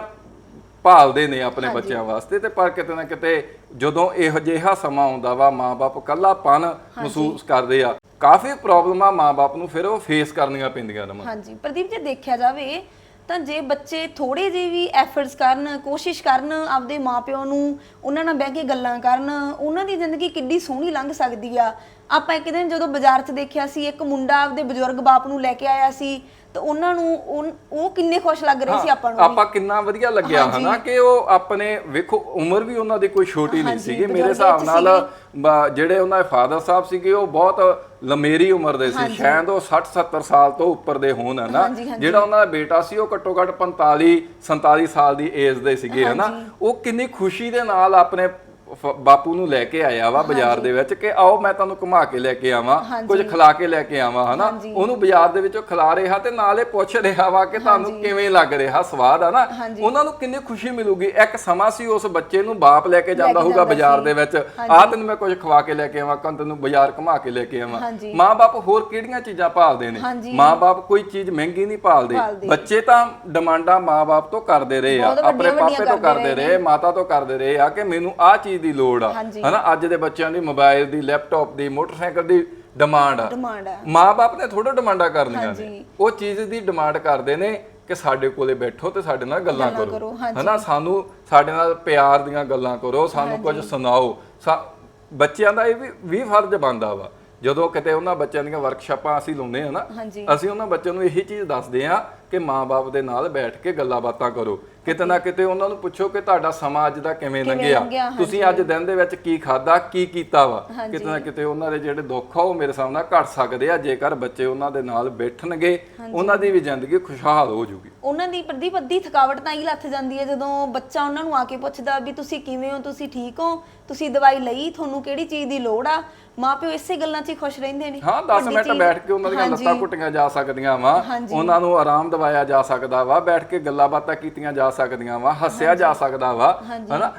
ਭਾਲਦੇ ਨੇ ਆਪਣੇ ਬੱਚਿਆਂ ਵਾਸਤੇ ਤੇ ਪਰ ਕਿਤੇ ਨਾ ਕਿਤੇ ਜਦੋਂ ਇਹੋ ਜਿਹਾ ਸਮਾਂ ਆਉਂਦਾ ਵਾ ਮਾਪੇ ਕੱਲਾਪਨ ਮਹਿਸੂਸ ਕਰਦੇ ਆ ਕਾਫੀ ਪ੍ਰੋਬਲਮਾਂ ਮਾਪੇ ਨੂੰ ਫਿਰ ਉਹ ਫੇਸ ਕਰਨੀਆਂ ਪੈਂਦੀਆਂ ਰਮਨ ਹਾਂਜੀ। ਪ੍ਰਦੀਪ ਜੇ ਦੇਖਿਆ ਜਾਵੇ ਤਾਂ ਜੇ ਬੱਚੇ ਥੋੜੇ ਜਿਹੇ ਵੀ ਐਫਰਟਸ ਕਰਨ ਕੋਸ਼ਿਸ਼ ਕਰਨ ਆਪਦੇ ਮਾਪਿਆਂ ਨੂੰ ਉਹਨਾਂ ਨਾਲ ਬਹਿ ਕੇ ਗੱਲਾਂ ਕਰਨ ਉਹਨਾਂ ਦੀ ਜ਼ਿੰਦਗੀ ਕਿੱਡੀ ਸੋਹਣੀ ਲੰਘ ਸਕਦੀ ਆ। ਆਪਾਂ ਇੱਕ ਦਿਨ ਜਦੋਂ ਬਾਜ਼ਾਰ 'ਚ ਦੇਖਿਆ ਸੀ ਇੱਕ ਮੁੰਡਾ ਆਪਦੇ ਬਜ਼ੁਰਗ ਬਾਪ ਨੂੰ ਲੈ ਕੇ ਆਇਆ ਸੀ ਤੇ ਉਹਨਾਂ ਨੂੰ ਉਹ- ਉਹ ਕਿੰਨੇ ਖੁਸ਼ ਲੱਗ ਰਹੇ ਸੀ ਆਪਾਂ ਨੂੰ ਵੀ। ਆਪਾਂ ਕਿੰਨਾ ਵਧੀਆ ਲੱਗਿਆ ਹਨਾ ਕਿ ਉਹ ਆਪਣੇ ਵੇਖੋ ਉਮਰ ਵੀ ਉਹਨਾਂ ਦੀ ਕੋਈ ਛੋਟੀ ਨਹੀਂ ਹਾਂਜੀ, ਸੀਗੀ। ਮੇਰੇ ਬਜ਼ੁਰਗ ਹਿਸਾਬ ਨਾਲ ਬ- ਜਿਹੜੇ ਉਹਨਾਂ ਦੇ ਫਾਦਰ ਸਾਹਿਬ ਸੀਗੇ ਉਹ ਬਹੁਤ ਲੰਮੇਰੀ ਉਮਰ ਦੇ ਸੀ। ਸ਼ਾਇਦ ਉਹ 60 70 ਸਾਲ ਤੋਂ ਉੱਪਰ ਦੇ ਹੋਣ ਹਨਾ। ਜਿਹੜਾ ਉਹਨਾਂ ਦਾ ਬੇਟਾ ਸੀ ਉਹ ਘੱਟੋ ਘੱਟ 45 47 ਸਾਲ ਦੀ ਏਜ ਦੇ ਸੀਗੇ ਹਨਾ ਉਹ ਕਿੰਨੀ ਖੁਸ਼ੀ ਦੇ ਨਾਲ ਆਪਣੇ ਫ- ਬਾਪੂ ਨੂੰ ਲੈ ਕੇ ਆਇਆ ਵਾ ਬਾਜ਼ਾਰ ਦੇ ਵਿੱਚ ਕਿ ਆਓ ਮੈਂ ਤੁਹਾਨੂੰ ਘੁਮਾ ਕੇ ਲੈ ਕੇ ਆਵਾਂ ਕੁਝ ਖਿਲਾ ਕੇ ਲੈ ਕੇ ਆਵਾਂ ਹਨਾ? ਉਹਨੂੰ ਬਾਜ਼ਾਰ ਦੇ ਵਿੱਚੋਂ ਖਿਲਾ ਰਿਹਾ ਤੇ ਨਾਲੇ ਪੁੱਛ ਰਿਹਾ ਵਾ ਕਿ ਤੁਹਾਨੂੰ ਕਿਵੇਂ ਲੱਗ ਰਿਹਾ ਸਵਾਦ ਆ ਨਾ? ਉਹਨਾਂ ਨੂੰ ਕਿੰਨੀ ਖੁਸ਼ੀ ਮਿਲੂਗੀ। ਇੱਕ ਸਮਾਂ ਸੀ ਉਸ ਬੱਚੇ ਨੂੰ ਬਾਪ ਲੈ ਕੇ ਜਾਂਦਾ ਹੋਊਗਾ ਬਾਜ਼ਾਰ ਦੇ ਵਿੱਚ। ਆ ਤੈਨੂੰ ਮੈਂ ਕੁਝ ਖਵਾ ਕੇ ਲੈ ਕੇ ਆਵਾਂ ਕੰਨ ਤੈਨੂੰ ਬਾਜ਼ਾਰ ਘੁਮਾ ਕੇ ਲੈ ਕੇ ਆਵਾਂ। ਹਾਂਜੀ। ਮਾਂ-ਬਾਪ ਹੋਰ ਕਿਹੜੀਆਂ ਚੀਜ਼ਾਂ ਭਾਲਦੇ ਨੇ? ਹਾਂਜੀ। ਮਾਂ-ਬਾਪ ਕੋਈ ਚੀਜ਼ ਮਹਿੰਗੀ ਨਹੀਂ ਭਾਲਦੇ। ਭਾਲਦੇ। ਬੱਚੇ ਤਾਂ ਡਿਮਾਂਡਾਂ ਮਾਂ-ਬਾਪ ਤੋਂ ਕਰਦੇ ਰਹੇ ਆ ਬਹੁਤ ਆਪਣੇ ਪਾਪੇ ਤੋਂ ਕਰਦੇ ਕਰਦੇ ਰਹੇ ਮਾਤਾ ਤੋਂ ਕਰਦੇ ਰਹੇ ਆ ਕਿ ਮੈਨੂੰ ਆਹ ਚੀਜ਼ ਦੀ ਲੋੜ ਆ। ਹਾਂਜੀ। ਹਨਾ ਅੱਜ ਦੇ ਬੱਚਿਆਂ ਦੀ ਮੋਬਾਈਲ ਦੀ ਲੈਪਟਾਪ ਦੀ ਮੋਟਰਸਾਈਕਲ ਦੀ ਡਿਮਾਂਡ ਆ। ਡਿਮਾਂਡ ਆ। ਮਾਂ-ਬਾਪ ਨੇ ਥੋੜਾ ਡਿਮਾਂਡਾਂ ਕਰਨੀਆਂ ਨੇ। ਹਾਂਜੀ। ਉਹ ਚੀਜ਼ ਦੀ ਡਿਮਾਂਡ ਕਰਦੇ ਨੇ ਕਿ ਸਾਡੇ ਕੋਲੇ ਬੈਠੋ ਤੇ ਸਾਡੇ ਨਾਲ ਗੱਲਾਂ ਗੱਲਾਂ ਕਰੋ। ਕਰੋ, ਹਾਂਜੀ। ਹਨਾ ਸਾਨੂੰ ਸਾਡੇ ਨਾਲ ਪਿਆਰ ਦੀਆਂ ਗੱਲਾਂ ਕਰੋ ਸਾਨੂੰ ਕੁਝ ਸੁਣਾਓ। ਸਾ- ਬੱਚਿਆਂ ਦਾ ਇਹ ਵੀ ਵੀ ਫਰਜ਼ ਬਣਦਾ ਵਾ। ਜਦੋਂ ਕਿਤੇ ਉਹਨਾਂ ਬੱਚਿਆਂ ਦੀਆਂ ਵਰਕਸ਼ਾਪਾਂ ਅਸੀਂ ਲਾਉਂਦੇ ਆ ਨਾ ਹਾਂਜੀ। ਅਸੀਂ ਉਹਨਾਂ ਬੱਚਿਆਂ ਨੂੰ ਇਹੀ ਚੀਜ਼ ਦੱਸਦੇ ਆ ਕਿ ਮਾਂ-ਬਾਪ ਦੇ ਨਾਲ ਬੈਠ ਕੇ ਗੱਲਾਂ ਬਾਤਾਂ ਕਰੋ। ਕਿਤੇ ਨਾ ਕਿਤੇ ਉਹਨਾਂ ਨੂੰ ਪੁੱਛੋ ਕਿ ਤੁਹਾਡਾ ਸਮਾਂ ਅੱਜ ਦਾ ਕਿਵੇਂ ਲੰਘਿਆ। ਤੁਸੀਂ ਅੱਜ ਦਿਨ ਦੇ ਵਿੱਚ ਕੀ ਖਾਦਾ ਕੀ ਕੀਤਾ ਵਾ? ਕਿਤੇ ਨਾ ਕਿਤੇ ਉਹਨਾਂ ਦੇ ਜਿਹੜੇ ਦੁੱਖ ਆ ਉਹ ਮੇਰੇ ਸਾਹਮਣੇ ਘਟ ਸਕਦੇ ਆ। ਜੇਕਰ ਬੱਚੇ ਉਹਨਾਂ ਦੇ ਨਾਲ ਬੈਠਣਗੇ ਉਹਨਾਂ ਦੀ ਵੀ ਜ਼ਿੰਦਗੀ ਖੁਸ਼ਹਾਲ ਹੋ ਜੂਗੀ। ਉਹਨਾਂ ਦੀ ਪ੍ਰਦੀਪ ਅੱਧੀ ਥਕਾਵਟ ਤਾਂ ਹੀ ਲੱਥ ਜਾਂਦੀ ਹੈ ਜਦੋਂ ਬੱਚਾ ਉਹਨਾਂ ਨੂੰ ਆ ਕੇ ਪੁੱਛਦਾ ਵੀ ਤੁਸੀਂ ਕਿਵੇਂ ਹੋ ਤੁਸੀਂ ਠੀਕ ਹੋ? ਤੁਸੀਂ ਦਵਾਈ ਲਈ? ਤੁਹਾਨੂੰ ਕਿਹੜੀ ਚੀਜ਼ ਦੀ ਲੋੜ ਆ? ਮਾਪਿਓ ਇਸੇ ਗੱਲਾਂ 'ਚ ਹੀ ਖੁਸ਼ ਰਹਿੰਦੇ ਨੇ। ਹਾਂ 10 ਵੱਡੀ ਮਿੰਟ ਬੈਠ ਕੇ ਉਹਨਾਂ ਦੀਆਂ ਲੱਤਾਂ ਘੁੱਟੀਆਂ ਜਾ ਸਕਦੀਆਂ ਵਾ। ਉਹਨਾਂ ਨੂੰ ਆਰਾਮ ਦਿਵਾਇਆ ਜਾ ਸਕਦਾ ਵਾ ਬੈਠ ਕੇ ਗੱਲਾਂ ਬਾਤਾਂ ਕੀਤੀਆਂ ਜਾ ਸਕਦੀਆਂ ਵਾ ਹੱਸਿਆ ਜਾ ਸਕਦਾ ਵਾ ਹਨਾ?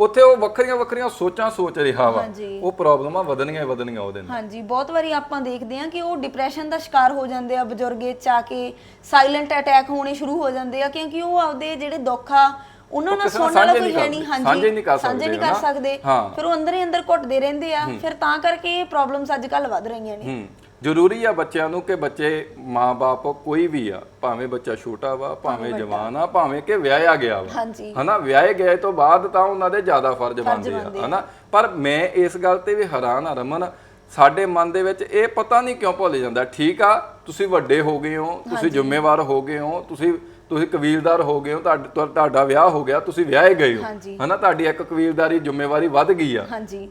ਉੱਥੇ ਉਹ ਵੱਖਰੀਆਂ ਵੱਖਰੀਆਂ ਸੋਚਾਂ ਸੋਚ ਰਿਹਾ ਵਾ। ਹਾਂਜੀ। ਉਹ ਪ੍ਰੋਬਲਮਾਂ ਵਧਣੀਆਂ ਹੀ ਵਧਣੀਆਂ ਉਹਦੇ ਨਾਲ। ਹਾਂਜੀ ਬਹੁਤ ਵਾਰੀ ਆਪਾਂ ਦੇਖਦੇ ਹਾਂ ਕਿ ਉਹ ਡਿਪਰੈਸ਼ਨ ਦਾ ਸ਼ਿਕਾਰ ਹੋ ਜਾਂਦੇ ਆ ਬਜ਼ੁਰਗ ਏਜ 'ਚ ਕੇ ਸਾਇਲੈਂਟ ਅਟੈਕ ਹੋਣੇ ਸ਼ੁਰੂ ਹੋ ਜਾਂਦੇ ਆ ਕਿਉਂਕਿ ਉਹ ਆਪਦੇ ਜਿਹੜੇ ਦੁੱਖ ਆ ਉਹਨਾਂ ਨਾਲ ਸੁਣਨ ਵਾਲਾ ਕੋਈ ਹੈ ਨਹੀਂ। ਕਰਦੇ, ਸਾਂਝੇ ਨਹੀਂ ਕਰ ਸਾਂਝੇ ਨਹੀਂ ਸਕਦੇ, ਕਰ? ਸਕਦੇ। ਫਿਰ ਉਹ ਅੰਦਰ ਹੀ ਅੰਦਰ ਘੁੱਟਦੇ ਰਹਿੰਦੇ ਆ ਫਿਰ ਤਾਂ ਕਰਕੇ ਇਹ ਪ੍ਰੋਬਲਮਸ ਅੱਜ ਕੱਲ ਵੱਧ ਰਹੀਆਂ ਨੇ। ਜ਼ਰੂਰੀ ਆ ਬੱਚਿਆਂ ਨੂੰ ਕਿ ਬੱਚੇ ਮਾਂ-ਬਾਪ ਕੋਈ ਵੀ ਆ ਭਾਵੇਂ ਬੱਚਾ ਛੋਟਾ ਵਾ ਭਾਵੇਂ ਜਵਾਨ ਆ ਭਾਵੇਂ ਕਿ ਵਿਆਹਿਆ ਗਿਆ ਵਾ। ਹਾਂਜੀ। ਹਨਾ ਵਿਆਹੇ ਗਏ ਤੋਂ ਬਾਅਦ ਤਾਂ ਉਹਨਾਂ ਦੇ ਜ਼ਿਆਦਾ ਫਰਜ਼ ਬਣਦੇ ਆ ਹਨਾ। ਪਰ ਮੈਂ ਇਸ ਗੱਲ ਤੇ ਵੀ ਹੈਰਾਨ ਆ ਰਮਨ ਸਾਡੇ ਮਨ ਦੇ ਵਿੱਚ ਇਹ ਪਤਾ ਨਹੀਂ ਕਿਉਂ ਭੁੱਲ ਜਾਂਦਾ। ਠੀਕ ਆ ਤੁਸੀਂ ਵੱਡੇ ਹੋ ਗਏ ਹੋ ਤੁਸੀਂ ਜ਼ਿੰਮੇਵਾਰ ਹੋ ਗਏ ਹੋ ਤੁਸੀਂ ਤੁਸੀਂ ਕਬੀਲਦਾਰ ਹੋ ਗਏ ਹੋ ਤੁਹਾਡ- ਤੁਹਾ- ਤੁਹਾਡਾ ਵਿਆਹ ਹੋ ਗਿਆ ਤੁਸੀਂ ਵਿਆਹੇ ਗਏ ਹੋ। ਹਨਾ ਤੁਹਾਡੀ ਇੱਕ ਕਬੀਲਦਾਰੀ ਜ਼ਿੰਮੇਵਾਰੀ ਵੱਧ ਗਈ ਆ।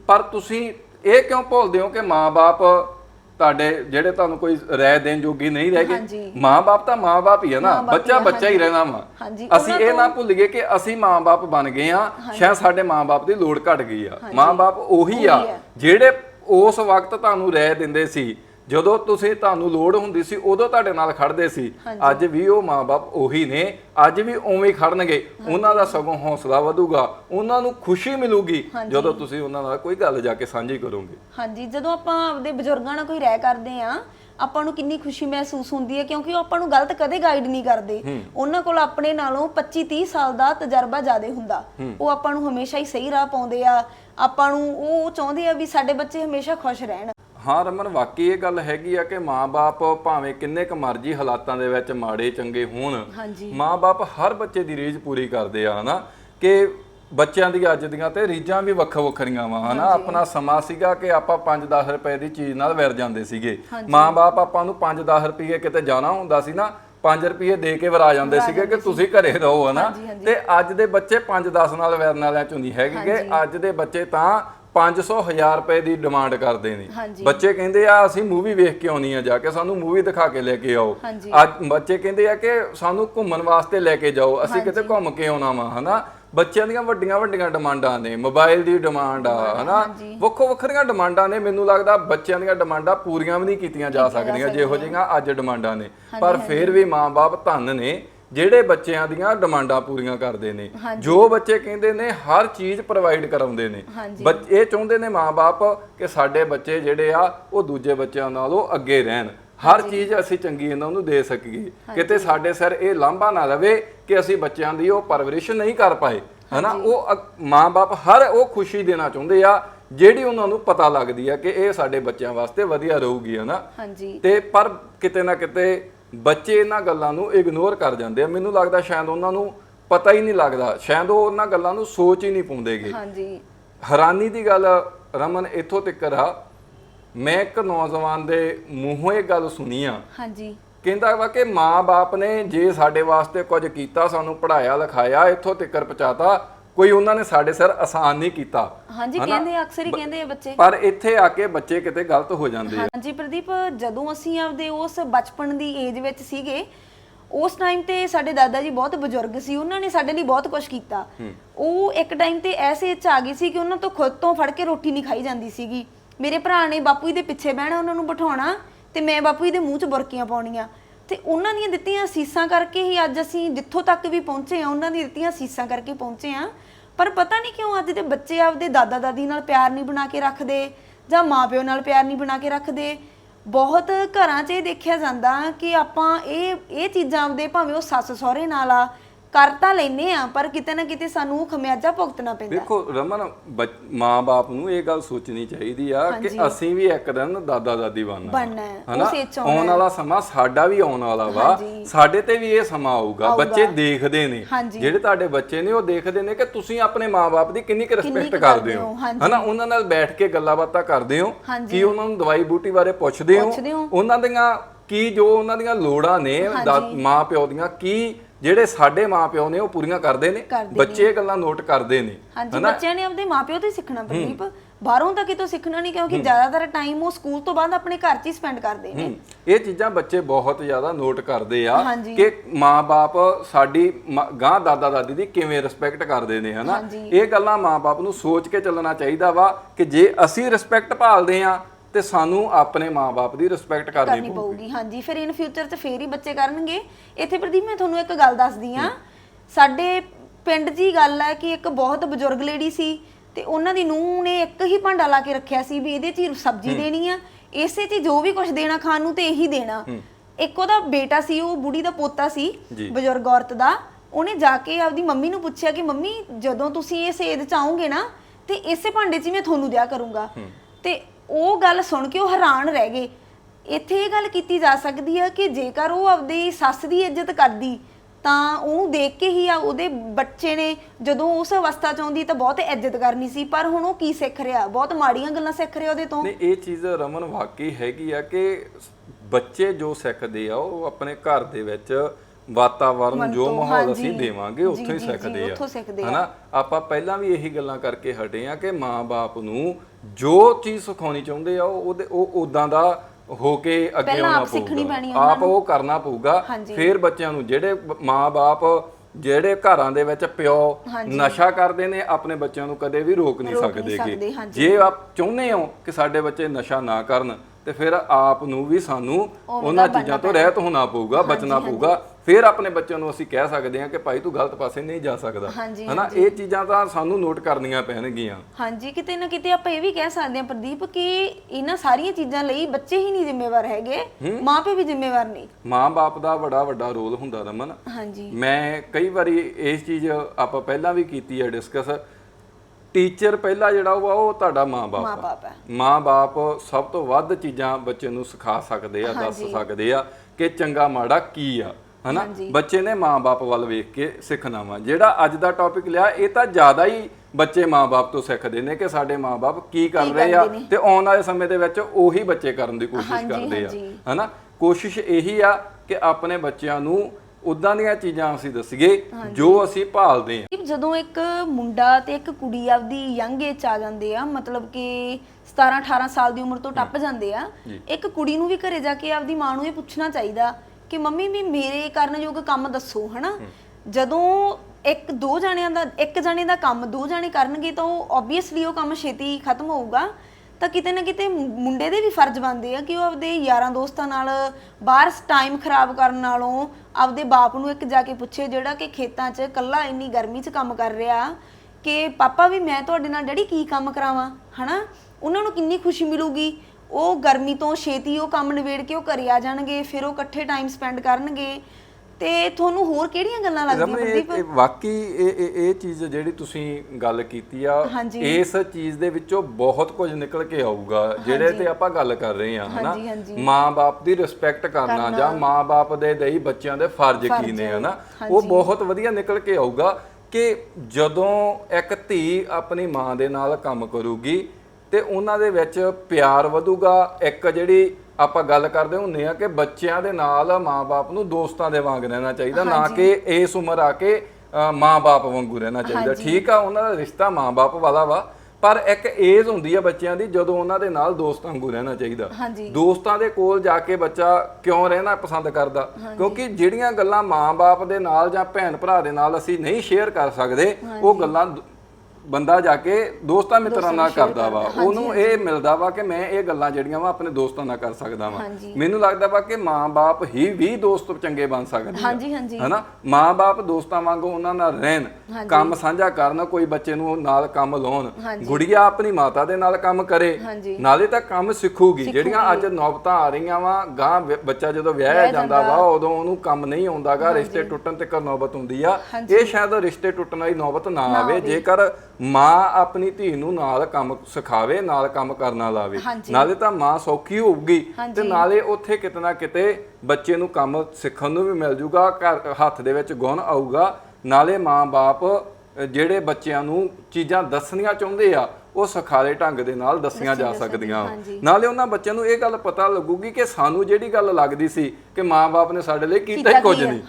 ਪਰ ਤੁਸੀਂ ਇਹ ਕਿਉਂ ਭੁੱਲਦੇ ਹੋ ਕਿ ਮਾਂ-ਬਾਪ ਤੁਹਾਡੇ ਜਿਹੜੇ ਤੁਹਾਨੂੰ ਕੋਈ ਰਾਏ ਦੇਣ ਜੋਗੀ ਨਹੀਂ ਰਹਿ ਗਏ ਹਾਂਜੀ। ਮਾਂ-ਬਾਪ ਤਾਂ ਮਾਂ-ਬਾਪ ਹੀ ਆ ਨਾ ਮਾਂ-ਬਾਪ ਹੀ ਬੱਚਾ ਆ, ਬੱਚਾ ਹੀ ਰਹਿਣਾ ਵਾ। ਹਾਂਜੀ, ਅਸੀਂ ਇਹ ਨਾ ਭੁੱਲੀਏ ਕਿ ਅਸੀਂ ਮਾਂ-ਬਾਪ ਬਣ ਗਏ ਆ ਸ਼ਾਇਦ ਸਾਡੇ ਮਾਂ-ਬਾਪ ਦੀ ਲੋੜ ਘਟ ਗਈ ਆ। ਮਾਂ-ਬਾਪ ਉਹੀ ਆ ਉਹੀ ਆ। ਜਿਹੜੇ ਉਸ ਵਕਤ ਤੁਹਾਨੂੰ ਰਾਏ ਦਿੰਦੇ ਸੀ ਜਦੋਂ ਤੁਸੀਂ ਤੁਹਾਨੂੰ ਲੋੜ ਹੁੰਦੀ ਸੀ ਉਦੋਂ ਤੁਹਾਡੇ ਨਾਲ ਖੜਦੇ ਸੀ। ਅੱਜ ਵੀ ਉਹ ਮਾਂ-ਬਾਪ ਉਹੀ ਨੇ ਅੱਜ ਵੀ ਉਵੇਂ ਹੀ ਖੜਨਗੇ ਉਹਨਾਂ ਦਾ ਸਗੋਂ ਹੌਸਲਾ ਵਧੂਗਾ ਉਹਨਾਂ ਨੂੰ ਖੁਸ਼ੀ ਮਿਲੂਗੀ ਜਦੋਂ ਤੁਸੀਂ ਉਹਨਾਂ ਨਾਲ ਕੋਈ ਗੱਲ ਜਾ ਕੇ ਸਾਂਝੀ ਕਰੋਗੇ। ਹਾਂਜੀ ਜਦੋਂ ਆਪਾਂ ਆਪਦੇ ਬਜ਼ੁਰਗਾਂ ਨਾਲ ਕੋਈ ਰਾਏ ਕਰਦੇ ਆ ਆਪਾਂ ਨੂੰ ਕਿੰਨੀ ਖੁਸ਼ੀ ਮਹਿਸੂਸ ਹੁੰਦੀ ਹੈ ਕਿਉਂਕਿ ਉਹ ਆਪਾਂ ਨੂੰ ਗਲਤ ਕਦੇ ਗਾਈਡ ਨਹੀਂ ਕਰਦੇ। ਉਹਨਾਂ ਕੋਲ ਆਪਣੇ ਨਾਲੋਂ 25 30 ਸਾਲ ਦਾ ਤਜਰਬਾ ਜ਼ਿਆਦਾ ਹੁੰਦਾ। ਉਹ ਆਪਾਂ ਨੂੰ ਹਮੇਸ਼ਾ ਹੀ ਸਹੀ ਰਾਹ ਪਾਉਂਦੇ ਆ। ਆਪਾਂ ਨੂੰ ਉਹ ਚਾਹੁੰਦੇ ਆ ਵੀ ਸਾਡੇ ਬੱਚੇ ਹਮੇਸ਼ਾ ਖੁਸ਼ ਰਹਿਣ। ਹਾਂ ਰਮਨ ਵਾਕਈ ਇਹ ਗੱਲ ਹੈਗੀ ਆ ਕਿ ਮਾਪੇ ਭਾਵੇਂ ਕਿੰਨੇ ਕੁ ਮਰਜ਼ੀ ਹਾਲਾਤਾਂ ਦੇ ਵਿੱਚ ਮਾੜੇ ਚੰਗੇ ਹੋਣ ਮਾਪੇ ਹਰ ਬੱਚੇ ਦੀ ਰੀਝ ਪੂਰੀ ਕਰਦੇ ਆ ਹਨਾ? ਕਿ ਬੱਚਿਆਂ ਦੀ ਅੱਜ ਦੀਆਂ ਤੇ ਰੀਝਾਂ ਵੀ ਵੱਖੋ ਵੱਖਰੀਆਂ ਵਾ ਹਨਾ? ਆਪਣਾ ਸਮਾਂ ਸੀਗਾ ਕਿ ਆਪਾਂ 5-10 ਰੁਪਏ ਦੀ ਚੀਜ਼ ਨਾਲ ਵਿਰ ਜਾਂਦੇ ਸੀਗੇ। ਮਾਪੇ ਆਪਾਂ ਨੂੰ 5-10 ਰੁਪਏ ਕਿਤੇ ਜਾਣਾ ਹੁੰਦਾ ਸੀ ਨਾ 5 ਰੁਪਏ ਦੇ ਕੇ ਵਰਾ ਜਾਂਦੇ ਸੀਗੇ ਕਿ ਤੁਸੀਂ ਘਰੇ ਰਹੋ ਹਨਾ। ਤੇ ਅੱਜ ਦੇ ਬੱਚੇ 5-10 ਨਾਲ ਵਿਰਨ ਵਾਲਿਆਂ ਚੋਂ ਨਹੀਂ ਹੈਗੇ ਕਿ ਅੱਜ ਦੇ ਬੱਚੇ ਤਾਂ 500 1000 ਰੁਪਏ ਦੀ ਡਿਮਾਂਡ ਕਰਦੇ ਨੇ। ਹਾਂਜੀ। ਬੱਚੇ ਕਹਿੰਦੇ ਆ ਅਸੀਂ ਮੂਵੀ ਵੇਖ ਕੇ ਆਉਣੀ ਆ ਜਾ ਕੇ ਸਾਨੂੰ ਮੂਵੀ ਦਿਖਾ ਕੇ ਲੈ ਕੇ ਆਓ। ਹਾਂਜੀ। ਅੱਜ ਬੱਚੇ ਕਹਿੰਦੇ ਆ ਕਿ ਸਾਨੂੰ ਘੁੰਮਣ ਵਾਸਤੇ ਲੈ ਕੇ ਜਾਓ ਅਸੀਂ ਕਿਤੇ ਘੁੰਮ ਕੇ ਆਉਣਾ ਵਾ ਹਨਾ? ਬੱਚਿਆਂ ਦੀਆਂ ਵੱਡੀਆਂ ਵੱਡੀਆਂ ਡਿਮਾਂਡਾਂ ਨੇ ਮੋਬਾਈਲ ਦੀ ਡਿਮਾਂਡ ਆ ਹਨਾ। ਵੱਖੋ ਵੱਖਰੀਆਂ ਡਿਮਾਂਡਾਂ ਨੇ ਮੈਨੂੰ ਲੱਗਦਾ ਬੱਚਿਆਂ ਦੀਆਂ ਡਿਮਾਂਡਾਂ ਪੂਰੀਆਂ ਵੀ ਨਹੀਂ ਕੀਤੀਆਂ ਜਾ ਸਕਦੀਆਂ ਜਿਹੋ ਜਿਹੀਆਂ ਅੱਜ ਡਿਮਾਂਡਾਂ ਨੇ। ਪਰ ਫਿਰ ਵੀ ਮਾਪੇ ਧੰਨ ਨੇ ਜਿਹੜੇ ਬੱਚਿਆਂ ਦੀਆਂ ਡਿਮਾਂਡਾਂ ਪੂਰੀਆਂ ਕਰਦੇ ਨੇ ਜੋ ਬੱਚੇ ਕਹਿੰਦੇ ਨੇ ਹਰ ਚੀਜ਼ ਪ੍ਰੋਵਾਈਡ ਕਰਾਉਂਦੇ ਨੇ। ਇਹ ਚਾਹੁੰਦੇ ਨੇ ਮਾਪੇ ਕਿ ਸਾਡੇ ਬੱਚੇ ਜਿਹੜੇ ਆ ਉਹ ਦੂਜੇ ਬੱਚਿਆਂ ਨਾਲੋਂ ਅੱਗੇ ਰਹਿਣ। ਹਰ ਚੀਜ਼ ਅਸੀਂ ਚੰਗੀ ਇਹਨਾਂ ਨੂੰ ਦੇ ਸਕੀਏ। ਕਿਤੇ ਸਾਡੇ ਸਿਰ ਇਹ ਲਾਂਭਾ ਨਾ ਰਵੇ ਕਿ ਅਸੀਂ ਬੱਚਿਆਂ ਦੀ ਉਹ ਪਰਵਰਿਸ਼ ਨਹੀਂ ਕਰ ਪਾਏ ਹਨਾ? ਉਹ ਮਾਂ-ਬਾਪ ਹਰ ਉਹ ਖੁਸ਼ੀ ਦੇਣਾ ਚਾਹੁੰਦੇ ਆ ਜਿਹੜੀ ਉਹਨਾਂ ਨੂੰ ਪਤਾ ਲੱਗਦੀ ਆ ਕਿ ਇਹ ਸਾਡੇ ਬੱਚਿਆਂ ਵਾਸਤੇ ਵਧੀਆ ਰਹੂਗੀ ਹਨਾ? ਤੇ ਪਰ ਕਿਤੇ ਨਾ ਕਿਤੇ ਬੱਚੇ ਇਹਨਾਂ ਗੱਲਾਂ ਨੂੰ ਇਗਨੋਰ ਕਰ ਜਾਂਦੇ ਆ। ਮੈਨੂੰ ਲੱਗਦਾ ਸ਼ਾਇਦ ਉਹਨਾਂ ਨੂੰ ਪਤਾ ਹੀ ਨਹੀਂ ਲੱਗਦਾ। ਸ਼ਾਇਦ ਉਹ ਉਹਨਾਂ ਗੱਲਾਂ ਨੂੰ ਸੋਚ ਹੀ ਨਹੀਂ ਪਾਉਂਦੇਗੇ। ਹਾਂਜੀ। ਹੈਰਾਨੀ ਦੀ ਗੱਲ ਰਮਨ ਇੱਥੋਂ ਤੱਕ ਆ। ਮੈਂ ਇੱਕ ਨੌਜਵਾਨ ਦੇ ਮੂੰਹੋਂ ਇਹ ਗੱਲ ਸੁਣੀ ਆ। ਹਾਂਜੀ। ਕਹਿੰਦਾ ਵਾ ਕਿ ਮਾਂ-ਬਾਪ ਨੇ ਜੇ ਸਾਡੇ ਵਾਸਤੇ ਕੁਝ ਕੀਤਾ ਸਾਨੂੰ ਪੜਾਇਆ ਲਿਖਾਇਆ ਇੱਥੋਂ ਤੱਕ ਪਹੁੰਚਾਤਾ ਕੋਈ ਉਹਨਾਂ ਨੇ ਸਾਡੇ ਸਿਰ ਆਸਾਨ ਨਹੀਂ ਕੀਤਾ। ਹਾਂਜੀ ਹਨਾ? ਕਹਿੰਦੇ ਅਕਸਰ ਹੀ ਕਹਿੰਦੇ ਆ ਬੱਚੇ। ਪਰ ਇੱਥੇ ਆ ਕੇ ਬੱਚੇ ਕਿਤੇ ਗਲਤ ਹੋ ਜਾਂਦੇ ਆ। ਹਾਂਜੀ ਪ੍ਰਦੀਪ ਜਦੋਂ ਅਸੀਂ ਆਪਦੇ ਉਸ ਬਚਪਨ ਦੀ ਏਜ ਵਿੱਚ ਸੀਗੇ ਉਸ ਟਾਈਮ ਤੇ ਸਾਡੇ ਦਾਦਾ ਜੀ ਬਹੁਤ ਬਜ਼ੁਰਗ ਸੀ ਉਹਨਾਂ ਨੇ ਸਾਡੇ ਲਈ ਬਹੁਤ ਕੁਝ ਕੀਤਾ। ਉਹ ਇੱਕ ਟਾਈਮ ਤੇ ਐਸੇ ਚ ਆ ਗਈ ਸੀ ਕਿ ਉਹਨਾਂ ਤੋਂ ਖੁਦ ਤੋਂ ਫੜ ਕੇ ਰੋਟੀ ਨਹੀਂ ਖਾਈ ਜਾਂਦੀ ਸੀਗੀ। ਮੇਰੇ ਭਰਾ ਨੇ ਬਾਪੂ ਜੀ ਦੇ ਪਿੱਛੇ ਬਹਿਣਾ ਉਹਨਾਂ ਨੂੰ ਬਿਠਾਉਣਾ ਤੇ ਮੈਂ ਬਾਪੂ ਜੀ ਦੇ ਮੂੰਹ 'ਚ ਬੁਰਕੀਆਂ ਪਾਉਣੀਆਂ। ਤੇ ਉਹਨਾਂ ਦੀਆਂ ਦਿੱਤੀਆਂ ਸੀਸਾਂ ਕਰਕੇ ਹੀ ਅੱਜ ਅਸੀਂ ਜਿੱਥੋਂ ਤੱਕ ਵੀ ਪਹੁੰਚੇ ਆ ਉਹਨਾਂ ਦੀ ਦਿੱਤੀਆਂ ਸੀਸਾਂ ਕਰਕੇ ਪਹੁੰਚੇ ਆ ਪਰ ਪਤਾ ਨਹੀਂ ਕਿਉਂ ਅੱਜ ਦੇ ਬੱਚੇ ਆਪਦੇ ਦਾਦਾ ਦਾਦੀ ਨਾਲ ਪਿਆਰ ਨਹੀਂ ਬਣਾ ਕੇ ਰੱਖਦੇ ਜਾਂ ਮਾਪਿਓ ਨਾਲ ਪਿਆਰ ਨਹੀਂ ਬਣਾ ਕੇ ਰੱਖਦੇ। ਬਹੁਤ ਘਰਾਂ 'ਚ ਇਹ ਦੇਖਿਆ ਜਾਂਦਾ ਕਿ ਆਪਾਂ ਇਹ ਇਹ ਚੀਜ਼ਾਂ ਆਪਦੇ ਭਾਵੇਂ ਉਹ ਸੱਸ ਸਹੁਰੇ ਨਾਲ ਆ ਕਰ ਤਾਂ ਲੈਨੇ ਆ ਪਰ ਕਿਤੇ ਨਾ ਕਿਤੇ ਸਾਨੂੰ ਖਮਿਆਜਾ ਭੁਗਤਣਾ ਪੈਂਦਾ। ਦੇਖੋ ਰਮਨ ਮਾਂ-ਬਾਪ ਨੂੰ ਇਹ ਗੱਲ ਸੋਚਣੀ ਚਾਹੀਦੀ ਆ ਕਿ ਅਸੀਂ ਵੀ ਇੱਕ ਦਿਨ ਦਾਦਾ ਦਾਦੀ ਬਣਨਾ ਹਨਾ? ਆਉਣਾ ਵਾਲਾ ਸਮਾਂ ਸਾਡਾ ਵੀ ਆਉਣ ਵਾਲਾ ਵਾ। ਸਾਡੇ ਤੇ ਵੀ ਇਹ ਸਮਾਂ ਆਊਗਾ। ਬੱਚੇ ਦੇਖਦੇ ਨੇ। ਜਿਹੜੇ ਤੁਹਾਡੇ ਬੱਚੇ ਨੇ ਉਹ ਦੇਖਦੇ ਨੇ ਕਿ ਤੁਸੀਂ ਆਪਣੇ ਮਾਂ-ਬਾਪ ਦੀ ਕਿੰਨੀ ਕੁ ਰਿਸਪੈਕਟ ਕਰਦੇ ਹੋ। ਹਨਾ? ਉਹਨਾਂ ਨਾਲ ਬੈਠ ਕੇ ਗੱਲਾਂ ਬਾਤਾਂ ਕਰਦੇ ਹੋ। ਕੀ ਉਹਨਾਂ ਨੂੰ ਦਵਾਈ ਬੂਟੀ ਬਾਰੇ ਪੁੱਛਦੇ ਹੋ। ਉਹਨਾਂ ਦੀਆਂ ਕੀ ਜੋ ਉਹਨਾਂ ਦੀਆਂ ਲੋੜਾਂ ਨੇ ਦਾ- ਮਾਂ ਪਿਓ ਦੀਆਂ ਕੀ ਜਿਹੜੇ ਸਾਡੇ ਮਾਂ ਪਿਓ ਨੇ ਉਹ ਪੂਰੀਆਂ ਕਰਦੇ ਨੇ ਕਰਦੇ ਬੱਚੇ ਇਹ ਗੱਲਾਂ ਨੋਟ ਕਰਦੇ ਨੇ ਹਾਂਜੀ ਬੱਚਿਆਂ ਨੇ ਆਪਦੇ ਮਾਪਿਓ ਤੋਂ ਹੀ ਸਿੱਖਣਾ ਪ੍ਰਦੀਪ। ਬਾਹਰੋਂ ਤਾਂ ਕਿਤੋਂ ਸਿੱਖਣਾ ਨਹੀਂ ਕਿਉਂਕਿ ਜ਼ਿਆਦਾਤਰ ਟਾਈਮ ਉਹ ਸਕੂਲ ਤੋਂ ਬਾਅਦ ਆਪਣੇ ਘਰ 'ਚ ਹੀ ਸਪੈਂਡ ਕਰਦੇ ਨੇ। ਇਹ ਚੀਜ਼ਾਂ ਬੱਚੇ ਬਹੁਤ ਜ਼ਿਆਦਾ ਨੋਟ ਕਰਦੇ ਆ। ਕਿ ਮਾਂ-ਬਾਪ ਸਾਡੀ ਗਾਂ ਦਾਦਾ ਦਾਦੀ ਦੀ ਕਿਵੇਂ ਰਿਸਪੈਕਟ ਕਰਦੇ ਨੇ ਹਨਾ। ਇਹ ਗੱਲਾਂ ਮਾਂ-ਬਾਪ ਨੂੰ ਸੋਚ ਕੇ ਚੱਲਣਾ ਚਾਹੀਦਾ ਵਾ ਕਿ ਜੇ ਅਸੀਂ ਰਿਸਪੈਕਟ ਭਾਲਦੇ ਆ ਤੇ ਸਾਨੂੰ ਆਪਣੇ ਮਾਂ-ਬਾਪ ਦੀ ਰਿਸਪੈਕਟ ਕਰਨੀ ਕਰਨੀ ਪਊ ਪਊਗੀ ਹਾਂਜੀ। ਫਿਰ ਇਨ ਫਿਊਚਰ 'ਚ ਫੇਰ ਹੀ ਬੱਚੇ ਕਰਨਗੇ। ਇੱਥੇ ਪ੍ਰਦੀਪ ਮੈਂ ਤੁਹਾਨੂੰ ਇੱਕ ਗੱਲ ਦੱਸਦੀ ਆ ਸਾਡੇ ਪਿੰਡ 'ਚ ਹੀ ਗੱਲ ਹੈ ਕਿ ਇੱਕ ਬਹੁਤ ਬਜ਼ੁਰਗ ਲੇਡੀ ਸੀ ਤੇ ਉਹਨਾਂ ਦੀ ਨੂੰਹ ਨੇ ਇੱਕ ਹੀ ਭਾਂਡਾ ਲਾ ਕੇ ਰੱਖਿਆ ਸੀ ਵੀ ਇਹਦੇ 'ਚ ਹੀ ਸਬਜ਼ੀ ਦੇਣੀ ਆ। ਇਸੇ 'ਚ ਹੀ ਜੋ ਵੀ ਕੁਝ ਦੇਣਾ ਖਾਣ ਨੂੰ ਤੇ ਇਹੀ ਦੇਣਾ। ਇੱਕ ਉਹਦਾ ਬੇਟਾ ਸੀ ਉਹ ਬੁੜੀ ਦਾ ਪੋਤਾ ਸੀ ਜੀ। ਬਜ਼ੁਰਗ ਔਰਤ ਦਾ। ਉਹਨੇ ਜਾ ਕੇ ਆਪਦੀ ਮੰਮੀ ਨੂੰ ਪੁੱਛਿਆ ਕਿ ਮੰਮੀ ਜਦੋਂ ਤੁਸੀਂ ਇਸ ਏਦ ਚ ਆਓਗੇ ਨਾ ਤੇ ਇਸੇ ਭਾਂਡੇ 'ਚ ਹੀ ਮੈਂ ਤੁਹਾਨੂੰ ਦਿਆ ਕਰੂੰਗਾ। ਤੇ ਉਹ ਗੱਲ ਸੁਣ ਕੇ ਉਹ ਹੈਰਾਨ ਰਹਿ ਗਏ। ਇੱਥੇ ਇਹ ਗੱਲ ਕੀਤੀ ਜਾ ਸਕਦੀ ਹੈ ਕਿ ਜੇਕਰ ਉਹ ਆਪਦੀ ਸੱਸ ਦੀ ਇੱਜ਼ਤ ਕਰਦੀ, ਤਾਂ ਉਹਨੂੰ ਦੇਖ ਕੇ ਹੀ ਆ ਉਹਦੇ ਬੱਚੇ ਨੇ ਜਦੋਂ ਉਸ ਅਵਸਥਾ ਚ ਆਉਂਦੀ ਤਾਂ ਬਹੁਤ ਇੱਜ਼ਤ ਕਰਨੀ ਸੀ, ਪਰ ਹੁਣ ਉਹ ਕੀ ਸਿੱਖ ਰਿਹਾ? ਬਹੁਤ ਮਾੜੀਆਂ ਗੱਲਾਂ ਸਿੱਖ ਰਿਹਾ ਉਹਦੇ ਤੋਂ। ਨਹੀਂ, ਇਹ ਚੀਜ਼ ਰਮਨ ਵਾਕਈ ਹੈਗੀ ਆ ਕਿ ਬੱਚੇ ਜੋ ਸਿੱਖਦੇ ਆ, ਉਹ ਆਪਣੇ ਘਰ ਦੇ ਵਿੱਚ ਵਾਤਾਵਰਨ ਜੋ ਮਾਹੌਲ ਅਸੀਂ। ਦੇਵਾਂਗੇ ਉੱਥੋਂ ਹੀ ਸਿੱਖਦੇ ਆ। ਹਨਾ? ਆਪਾਂ ਪਹਿਲਾਂ ਵੀ ਇਹੀ ਗੱਲਾਂ ਕਰਕੇ ਹਟੇ ਆ ਕਿ ਮਾਂ-ਬਾਪ ਨੂੰ ਜੋ ਚੀਜ਼ ਸਿਖਾਉਣੀ ਚਾਹੁੰਦੇ ਆ ਉਹ ਉਹਦੇ ਉਹ ਉਦਾਂ ਦਾ ਹੋ ਕੇ ਅੱਗੇ ਆਉਣਾ ਪਊਗਾ। ਆਪ ਉਹ ਕਰਨਾ ਪਊਗਾ। ਫਿਰ ਬੱਚਿਆਂ ਨੂੰ ਜਿਹੜੇ ਮਾਂ-ਬਾਪ ਜਿਹੜੇ ਘਰਾਂ ਦੇ ਵਿੱਚ ਪਿਓ ਨਸ਼ਾ ਕਰਦੇ ਨੇ ਆਪਣੇ ਬੱਚਿਆਂ ਨੂੰ ਕਦੇ ਵੀ ਰੋਕ ਨਹੀਂ ਸਕਦੇਗੇ। ਜੇ ਆਪ ਚਾਹੁੰਦੇ ਹੋ ਕਿ ਸਾਡੇ ਬੱਚੇ ਨਸ਼ਾ ਨਾ ਕਰਨ ਤੇ ਫਿਰ ਆਪ ਨੂੰ ਵੀ ਸਾਨੂੰ ਉਹਨਾਂ ਚੀਜ਼ਾਂ ਤੋਂ ਰਹਿਤ ਹੋਣਾ ਪਊਗਾ ਬਚਣਾ ਪਊਗਾ। ਫਿਰ ਆਪਣੇ ਬੱਚਿਆਂ ਨੂੰ ਅਸੀਂ ਕਹਿ ਸਕਦੇ ਹਾਂ ਕਿ ਭਾਈ ਤੂੰ ਗਲਤ ਪਾਸੇ ਨਹੀਂ ਜਾ ਸਕਦਾ। ਹਾਂਜੀ, ਹਨਾ? ਇਹ ਚੀਜ਼ਾਂ ਤਾਂ ਸਾਨੂੰ ਨੋਟ ਕਰਨੀਆਂ ਪੈਣਗੀਆਂ। ਹਾਂਜੀ ਕਿਤੇ ਨਾ ਕਿਤੇ ਆਪਾਂ ਇਹ ਵੀ ਕਹਿ ਸਕਦੇ ਹਾਂ ਪ੍ਰਦੀਪ ਕਿ ਇਹਨਾਂ ਸਾਰੀਆਂ ਚੀਜ਼ਾਂ ਲਈ ਬੱਚੇ ਹੀ ਨਹੀਂ ਜ਼ਿੰਮੇਵਾਰ ਹੈਗੇ ਮਾਪੇ ਵੀ ਜ਼ਿੰਮੇਵਾਰ ਨਹੀਂ। ਮਾਂ-ਬਾਪ ਦਾ ਬੜਾ ਵੱਡਾ ਰੋਲ ਹੁੰਦਾ ਰਮਨ। ਹਾਂਜੀ। ਮੈਂ ਕਈ ਵਾਰੀ ਇਸ ਚੀਜ਼ ਆਪਾਂ ਪਹਿਲਾਂ ਵੀ ਕੀਤੀ ਹੈ ਡਿਸਕਸ ਟੀਚਰ ਪਹਿਲਾ ਜਿਹੜਾ ਵਾ ਉਹ ਤੁਹਾਡਾ ਮਾਂ-ਬਾਪ ਆ। ਹੈ ਮਾਂ-ਬਾਪ ਸਭ ਤੋਂ ਵੱਧ ਚੀਜ਼ਾਂ ਬੱਚੇ ਨੂੰ ਸਿਖਾ ਸਕਦੇ ਆ ਦੱਸ ਸਕਦੇ ਆ ਕਿ ਚੰਗਾ ਮਾੜਾ ਕੀ ਆ। ਹਨਾ? ਬੱਚੇ ਨੇ ਮਾਂ-ਬਾਪ ਵੱਲ ਵੇਖ ਕੇ ਸਿੱਖਣਾ ਵਾ। ਜਿਹੜਾ ਅੱਜ ਦਾ ਟੌਪਿਕ ਲਿਆ ਇਹ ਤਾਂ ਜ਼ਿਆਦਾ ਹੀ ਬੱਚੇ ਮਾਂ-ਬਾਪ ਤੋਂ ਸਿੱਖਦੇ ਨੇ ਕਿ ਸਾਡੇ ਮਾਂ-ਬਾਪ ਕੀ ਕਰ ਰਹੇ ਆ ਤੇ ਆਉਣ ਵਾਲੇ ਸਮੇਂ ਦੇ ਵਿੱਚ ਉਹੀ ਬੱਚੇ ਕਰਨ ਦੀ ਕੋਸ਼ਿਸ਼ ਕਰਦੇ ਆ। ਹਨਾ? ਕੋਸ਼ਿਸ਼ ਇਹੀ ਆ ਕਿ ਆਪਣੇ ਬੱਚਿਆਂ ਨੂੰ ਉਦਾਂ ਦੀਆਂ ਚੀਜ਼ਾਂ ਅਸੀਂ ਦਸੀਏ ਜੋ ਅਸੀਂ ਭਾਲਦੇ ਆ। ਜਦੋਂ ਇੱਕ ਮੁੰਡਾ ਤੇ ਇੱਕ ਕੁੜੀ ਆਪਦੀ ਯੰਗ ਏਜ ਆ ਜਾਂਦੇ ਆ ਮਤਲਬ ਕਿ 17 18 ਸਾਲ ਦੀ ਉਮਰ ਤੋਂ ਟੱਪ ਜਾਂਦੇ ਆ ਇੱਕ ਕੁੜੀ ਨੂੰ ਵੀ ਘਰੇ ਜਾ ਕੇ ਆਪਦੀ ਮਾਂ ਨੂੰ ਇਹ ਪੁੱਛਣਾ ਚਾਹੀਦਾ ਕਿ ਮੰਮੀ ਵੀ ਮੇਰੇ ਕਰਨ ਯੋਗ ਕੰਮ ਦੱਸੋ, ਹਨਾ? ਜਦੋਂ ਇੱਕ ਦੋ ਜਣਿਆਂ ਦਾ, ਇੱਕ ਜਣੇ ਦਾ ਕੰਮ ਦੋ ਜਣੇ ਕਰਨਗੇ ਤਾਂ ਉਹ ਆਬਵੀਅਸਲੀ ਉਹ ਕੰਮ ਛੇਤੀ ਖਤਮ ਹੋਊਗਾ। ਤਾਂ ਕਿਤੇ ਨਾ ਕਿਤੇ ਮੁੰਡੇ ਦੇ ਵੀ ਫਰਜ਼ ਬਣਦੇ ਆ ਕਿ ਉਹ ਆਪਦੇ ਯਾਰਾਂ ਦੋਸਤਾਂ ਨਾਲ ਬਾਹਰ ਟਾਈਮ ਖਰਾਬ ਕਰਨ ਨਾਲੋਂ ਆਪਦੇ ਬਾਪ ਨੂੰ ਇੱਕ ਜਾ ਕੇ ਪੁੱਛੇ ਜਿਹੜਾ ਕਿ ਖੇਤਾਂ 'ਚ ਕੱਲਾ ਇੰਨੀ ਗਰਮੀ 'ਚ ਕੰਮ ਕਰ ਰਿਹਾ ਕਿ ਪਾਪਾ ਵੀ ਮੈਂ ਤੁਹਾਡੇ ਨਾਲ ਡੈਡੀ ਕੀ ਕੰਮ ਕਰਾਵਾਂ, ਹਨਾ? ਉਹਨਾਂ ਨੂੰ ਕਿੰਨੀ ਖੁਸ਼ੀ ਮਿਲੂਗੀ? ਉਹ ਗਰਮੀ ਤੋਂ ਛੇਤੀ ਉਹ ਕੰਮ ਨਿਬੇੜ ਕੇ ਉਹ ਘਰੇ ਆ ਜਾਣਗੇ ਫਿਰ ਉਹ ਇਕੱਠੇ ਟਾਈਮ ਸਪੈਂਡ ਕਰਨਗੇ। ਤੇ ਤੁਹਾਨੂੰ ਹੋਰ ਕਿਹੜੀਆਂ ਗੱਲਾਂ ਲੱਗਦੀਆਂ ਰਮਨ ਇਹ ਇਹ ਵਾਕਈ ਇਹ ਇਹ ਇਹ ਚੀਜ਼ ਜਿਹੜੀ ਤੁਸੀਂ ਗੱਲ ਕੀਤੀ ਆ ਹਾਂਜੀ। ਇਸ ਚੀਜ਼ ਦੇ ਵਿੱਚੋਂ ਬਹੁਤ ਕੁਝ ਨਿਕਲ ਕੇ ਆਊਗਾ ਜਿਹੜੇ ਤੇ ਆਪਾਂ ਗੱਲ ਕਰ ਰਹੇ ਆ ਹਨਾ? ਹਾਂਜੀ, ਹਾਂਜੀ। ਮਾਂ-ਬਾਪ ਦੀ ਰਿਸਪੈਕਟ ਕਰਨਾ ਜਾਂ ਮਾਂ-ਬਾਪ ਦੇ ਲਈ ਬੱਚਿਆਂ ਦੇ ਫਰਜ਼ ਕੀ ਨੇ ਹਨਾ? ਉਹ ਬਹੁਤ ਵਧੀਆ ਨਿਕਲ ਕੇ ਆਊਗਾ ਕਿ ਜਦੋਂ ਇੱਕ ਧੀ ਆਪਣੀ ਮਾਂ ਦੇ ਨਾਲ ਕੰਮ ਕਰੂਗੀ ਤੇ ਉਹਨਾਂ ਦੇ ਵਿੱਚ ਪਿਆਰ ਵਧੂਗਾ। ਇੱਕ ਜਿਹੜੀ ਆਪਾਂ ਗੱਲ ਕਰਦੇ ਹੁੰਦੇ ਆ ਕਿ ਬੱਚਿਆਂ ਦੇ ਨਾਲ ਮਾਂ-ਬਾਪ ਨੂੰ ਦੋਸਤਾਂ ਦੇ ਵਾਂਗ ਰਹਿਣਾ ਚਾਹੀਦਾ ਨਾ ਕਿ ਇਸ ਉਮਰ ਆ ਕੇ ਅ, ਮਾਂ-ਬਾਪ ਵਾਂਗੂ ਰਹਿਣਾ ਚਾਹੀਦਾ। ਠੀਕ ਆ ਉਹਨਾਂ ਦਾ ਰਿਸ਼ਤਾ ਮਾਂ-ਬਾਪ ਵਾਲਾ ਵਾ ਪਰ ਇੱਕ ਏਜ ਹੁੰਦੀ ਆ ਬੱਚਿਆਂ ਦੀ ਜਦੋਂ ਉਹਨਾਂ ਦੇ ਨਾਲ ਦੋਸਤਾਂ ਵਾਂਗੂ ਰਹਿਣਾ ਚਾਹੀਦਾ। ਦੋਸਤਾਂ ਦੇ ਕੋਲ ਜਾ ਕੇ ਬੱਚਾ ਕਿਉਂ ਰਹਿਣਾ ਪਸੰਦ ਕਰਦਾ? ਕਿਉਂਕਿ ਜਿਹੜੀਆਂ ਗੱਲਾਂ ਮਾਂ-ਬਾਪ ਦੇ ਨਾਲ ਜਾਂ ਭੈਣ ਭਰਾ ਦੇ ਨਾਲ ਅਸੀਂ ਨਹੀਂ ਸ਼ੇਅਰ ਕਰ ਸਕਦੇ ਉਹ ਗੱਲਾਂ ਬੰਦਾ ਜਾ ਕੇ ਦੋਸਤਾਂ ਮਿੱਤਰਾਂ ਨਾਲ ਕਰਦਾ ਵਾ ਉਹਨੂੰ ਇਹ ਮਿਲਦਾ ਵਾ ਕਿ ਮੈਂ ਇਹ ਗੱਲਾਂ ਜਿਹੜੀਆਂ ਵਾ ਆਪਣੇ ਦੋਸਤਾਂ ਨਾਲ ਕਰ ਸਕਦਾ ਵਾ। ਮੈਨੂੰ ਲੱਗਦਾ ਵਾ ਕਿ ਮਾਂ-ਬਾਪ ਹੀ ਵੀ ਦੋਸਤ ਚੰਗੇ ਬਣ ਸਕਦੇ ਆ। ਹਾਂਜੀ ਹਾਂਜੀ। ਹਨਾ? ਮਾਂ-ਬਾਪ ਦੋਸਤਾਂ ਵਾਂਗੂ ਉਹਨਾਂ ਨਾਲ ਰਹਿਣ ਕੰਮ ਸਾਂਝਾ ਕਰਨ ਕੋਈ ਬੱਚੇ ਨੂੰ ਨਾਲ ਕੰਮ ਲਾਉਣ ਗੁੜੀਆ ਆਪਣੀ ਮਾਤਾ ਦੇ ਨਾਲ ਕੰਮ ਕਰੇ। ਨਾਲੇ ਤਾਂ ਕੰਮ ਸਿੱਖੂਗੀ। ਜਿਹੜੀਆਂ ਅੱਜ ਨੌਬਤਾਂ ਆ ਰਹੀਆਂ ਵਾ ਗਾਂ ਬੱਚਾ ਜਦੋਂ ਵਿਆਹਿਆ ਜਾਂਦਾ ਵਾ ਉਦੋਂ ਉਹਨੂੰ ਕੰਮ ਨਹੀਂ ਆਉਂਦਾਗਾ ਰਿਸ਼ਤੇ ਟੁੱਟਣ ਤੱਕ ਨੌਬਤ ਹੁੰਦੀ ਆ। ਇਹ ਸ਼ਾਇਦ ਰਿਸ਼ਤੇ ਟੁੱਟਣ ਵਾਲੀ ਨੌਬਤ ਨਾ ਆਵੇ। ਜੇਕਰ ਮਾਂ ਆਪਣੀ ਧੀ ਨੂੰ ਨਾਲ ਕੰਮ ਸਿਖਾਵੇ ਨਾਲ ਕੰਮ ਕਰਨਾ ਲਾਵੇ। ਨਾਲੇ ਤਾਂ ਮਾਂ ਸੌਖੀ ਹੋਊਗੀ ਤੇ ਨਾਲੇ ਉੱਥੇ ਕਿਤੇ ਨਾ ਕਿਤੇ ਬੱਚੇ ਨੂੰ ਕੰਮ ਸਿੱਖਣ ਨੂੰ ਵੀ ਮਿਲ ਜੂਗਾ ਹੱਥ ਦੇ ਵਿੱਚ ਗੁਣ ਆਊਗਾ। ਨਾਲੇ ਮਾਂ-ਬਾਪ ਜਿਹੜੇ ਬੱਚਿਆਂ ਨੂੰ ਚੀਜ਼ਾਂ ਦੱਸਣੀਆਂ ਚਾਹੁੰਦੇ ਆ ਉਹ ਸਖਾਲੇ ਢੰਗ ਦੇ ਨਾਲ ਦੱਸੀਆਂ ਜਾ ਸਕਦੀਆਂ। ਨਾਲੇ ਉਹਨਾਂ ਬੱਚਿਆਂ ਨੂੰ ਇਹ ਗੱਲ ਪਤਾ ਲੱਗੂਗੀ ਕਿ ਸਾਨੂੰ ਜਿਹੜੀ ਗੱਲ ਲੱਗਦੀ ਸੀ ਕਿ ਮਾਂ-ਬਾਪ ਨੇ ਸਾਡੇ ਲਈ ਕੀਤਾ ਹੀ ਕੁਝ? ਨਹੀਂ।